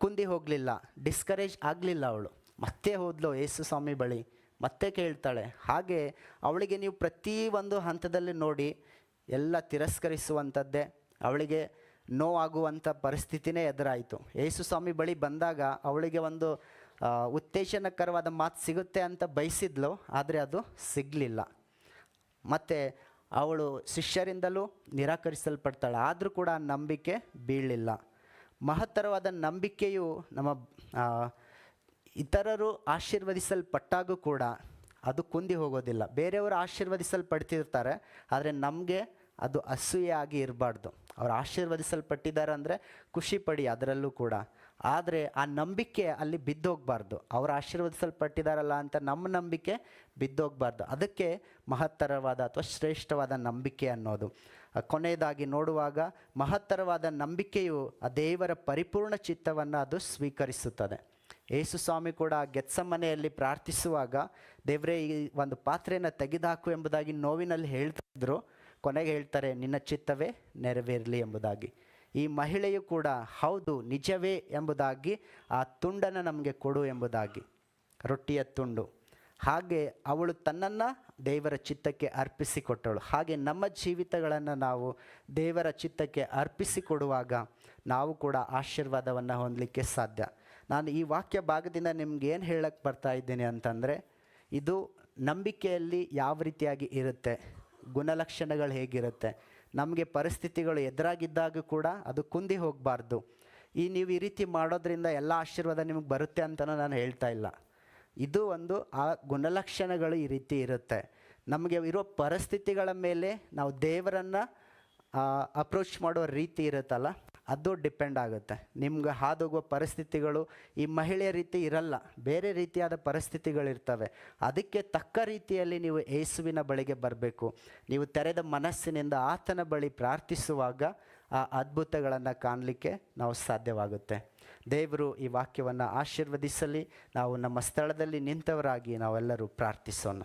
ಕುಂದಿ ಹೋಗಲಿಲ್ಲ, ಡಿಸ್ಕರೇಜ್ ಆಗಲಿಲ್ಲ ಅವಳು. ಮತ್ತೆ ಹೋದ್ಲು ಯೇಸು ಸ್ವಾಮಿ ಬಳಿ, ಮತ್ತೆ ಕೇಳ್ತಾಳೆ. ಹಾಗೆ ಅವಳಿಗೆ ನೀವು ಪ್ರತಿ ಒಂದು ಹಂತದಲ್ಲಿ ನೋಡಿ ಎಲ್ಲ ತಿರಸ್ಕರಿಸುವಂಥದ್ದೇ ಅವಳಿಗೆ ನೋವಾಗುವಂಥ ಪರಿಸ್ಥಿತಿನೇ ಎದುರಾಯಿತು. ಯೇಸು ಸ್ವಾಮಿ ಬಳಿ ಬಂದಾಗ ಅವಳಿಗೆ ಒಂದು ಉತ್ತೇಜನಕರವಾದ ಮಾತು ಸಿಗುತ್ತೆ ಅಂತ ಬಯಸಿದ್ಲು, ಆದರೆ ಅದು ಸಿಗಲಿಲ್ಲ. ಮತ್ತು ಅವಳು ಶಿಷ್ಯರಿಂದಲೂ ನಿರಾಕರಿಸಲ್ಪಡ್ತಾಳೆ, ಆದರೂ ಕೂಡ ನಂಬಿಕೆ ಬೀಳಲಿಲ್ಲ. ಮಹತ್ತರವಾದ ನಂಬಿಕೆಯು ನಮ್ಮ ಇತರರು ಆಶೀರ್ವದಿಸಲ್ಪಟ್ಟಾಗೂ ಕೂಡ ಅದು ಕುಂದಿ ಹೋಗೋದಿಲ್ಲ. ಬೇರೆಯವರು ಆಶೀರ್ವದಿಸಲ್ಪಡ್ತಿರ್ತಾರೆ, ಆದರೆ ನಮಗೆ ಅದು ಅಸೂಯೆಯಾಗಿ ಇರಬಾರ್ದು. ಅವ್ರು ಆಶೀರ್ವದಿಸಲ್ಪಟ್ಟಿದ್ದಾರೆ ಅಂದರೆ ಖುಷಿ ಪಡಿ ಅದರಲ್ಲೂ ಕೂಡ. ಆದರೆ ಆ ನಂಬಿಕೆ ಅಲ್ಲಿ ಬಿದ್ದೋಗಬಾರ್ದು. ಅವ್ರು ಆಶೀರ್ವದಿಸಲ್ಪಟ್ಟಿದ್ದಾರಲ್ಲ ಅಂತ ನಮ್ಮ ನಂಬಿಕೆ ಬಿದ್ದೋಗ್ಬಾರ್ದು. ಅದಕ್ಕೆ ಮಹತ್ತರವಾದ ಅಥವಾ ಶ್ರೇಷ್ಠವಾದ ನಂಬಿಕೆ ಅನ್ನೋದು. ಕೊನೆಯದಾಗಿ ನೋಡುವಾಗ ಮಹತ್ತರವಾದ ನಂಬಿಕೆಯು ಆ ದೇವರ ಪರಿಪೂರ್ಣ ಚಿತ್ತವನ್ನು ಅದು ಸ್ವೀಕರಿಸುತ್ತದೆ. ಯೇಸು ಸ್ವಾಮಿ ಕೂಡ ಗೆತ್ಸಮನೆಯಲ್ಲಿ ಪ್ರಾರ್ಥಿಸುವಾಗ, ದೇವರೇ, ಈ ಒಂದು ಪಾತ್ರೆಯನ್ನು ತೆಗೆದುಹಾಕು ಎಂಬುದಾಗಿ ನೋವಿನಲ್ಲಿ ಹೇಳ್ತಿದ್ರು. ಕೊನೆಗೆ ಹೇಳ್ತಾರೆ, ನಿನ್ನ ಚಿತ್ತವೇ ನೆರವೇರಲಿ ಎಂಬುದಾಗಿ. ಈ ಮಹಿಳೆಯು ಕೂಡ, ಹೌದು, ನಿಜವೇ ಎಂಬುದಾಗಿ, ಆ ತುಂಡನ್ನು ನಮಗೆ ಕೊಡು ಎಂಬುದಾಗಿ. ರೊಟ್ಟಿಯ ತುಂಡು. ಹಾಗೆ ಅವಳು ತನ್ನನ್ನು ದೇವರ ಚಿತ್ತಕ್ಕೆ ಅರ್ಪಿಸಿಕೊಟ್ಟಳು. ಹಾಗೆ ನಮ್ಮ ಜೀವಿತಗಳನ್ನು ನಾವು ದೇವರ ಚಿತ್ತಕ್ಕೆ ಅರ್ಪಿಸಿಕೊಡುವಾಗ, ನಾವು ಕೂಡ ಆಶೀರ್ವಾದವನ್ನು ಹೊಂದಲಿಕ್ಕೆ ಸಾಧ್ಯ. ನಾನು ಈ ವಾಕ್ಯ ಭಾಗದಿಂದ ನಿಮ್ಗೆ ಏನು ಹೇಳಕ್ಕೆ ಬರ್ತಾ ಇದ್ದೀನಿ ಅಂತಂದರೆ, ಇದು ನಂಬಿಕೆಯಲ್ಲಿ ಯಾವ ರೀತಿಯಾಗಿ ಇರುತ್ತೆ? ಗುಣಲಕ್ಷಣಗಳು ಹೇಗಿರುತ್ತೆ? ನಮಗೆ ಪರಿಸ್ಥಿತಿಗಳು ಎದುರಾಗಿದ್ದಾಗ ಕೂಡ ಅದು ಕುಂದಿ ಹೋಗಬಾರ್ದು. ಈ ನೀವು ಈ ರೀತಿ ಮಾಡೋದ್ರಿಂದ ಎಲ್ಲ ಆಶೀರ್ವಾದ ನಿಮಗೆ ಬರುತ್ತೆ ಅಂತಲೂ ನಾನು ಹೇಳ್ತಾ ಇಲ್ಲ. ಇದು ಒಂದು ಆ ಗುಣಲಕ್ಷಣಗಳು ಈ ರೀತಿ ಇರುತ್ತೆ. ನಮಗೆ ಇರೋ ಪರಿಸ್ಥಿತಿಗಳ ಮೇಲೆ ನಾವು ದೇವರನ್ನು ಅಪ್ರೋಚ್ ಮಾಡೋ ರೀತಿ ಇರುತ್ತಲ್ಲ ಅದು ಡಿಪೆಂಡ್ ಆಗುತ್ತೆ. ನಿಮ್ಗೆ ಹಾದೋಗುವ ಪರಿಸ್ಥಿತಿಗಳು ಈ ಮಹಿಳೆಯ ರೀತಿ ಇರಲ್ಲ. ಬೇರೆ ರೀತಿಯಾದ ಪರಿಸ್ಥಿತಿಗಳಿರ್ತವೆ. ಅದಕ್ಕೆ ತಕ್ಕ ರೀತಿಯಲ್ಲಿ ನೀವು ಯೇಸುವಿನ ಬಳಿಗೆ ಬರಬೇಕು. ನೀವು ತೆರೆದ ಮನಸ್ಸಿನಿಂದ ಆತನ ಬಳಿ ಪ್ರಾರ್ಥಿಸುವಾಗ ಆ ಅದ್ಭುತಗಳನ್ನು ಕಾಣಲಿಕ್ಕೆ ನಾವು ಸಾಧ್ಯವಾಗುತ್ತೆ. ದೇವರು ಈ ವಾಕ್ಯವನ್ನು ಆಶೀರ್ವದಿಸಲಿ. ನಾವು ನಮ್ಮ ಸ್ಥಳದಲ್ಲಿ ನಿಂತವರಾಗಿ ನಾವೆಲ್ಲರೂ ಪ್ರಾರ್ಥಿಸೋಣ.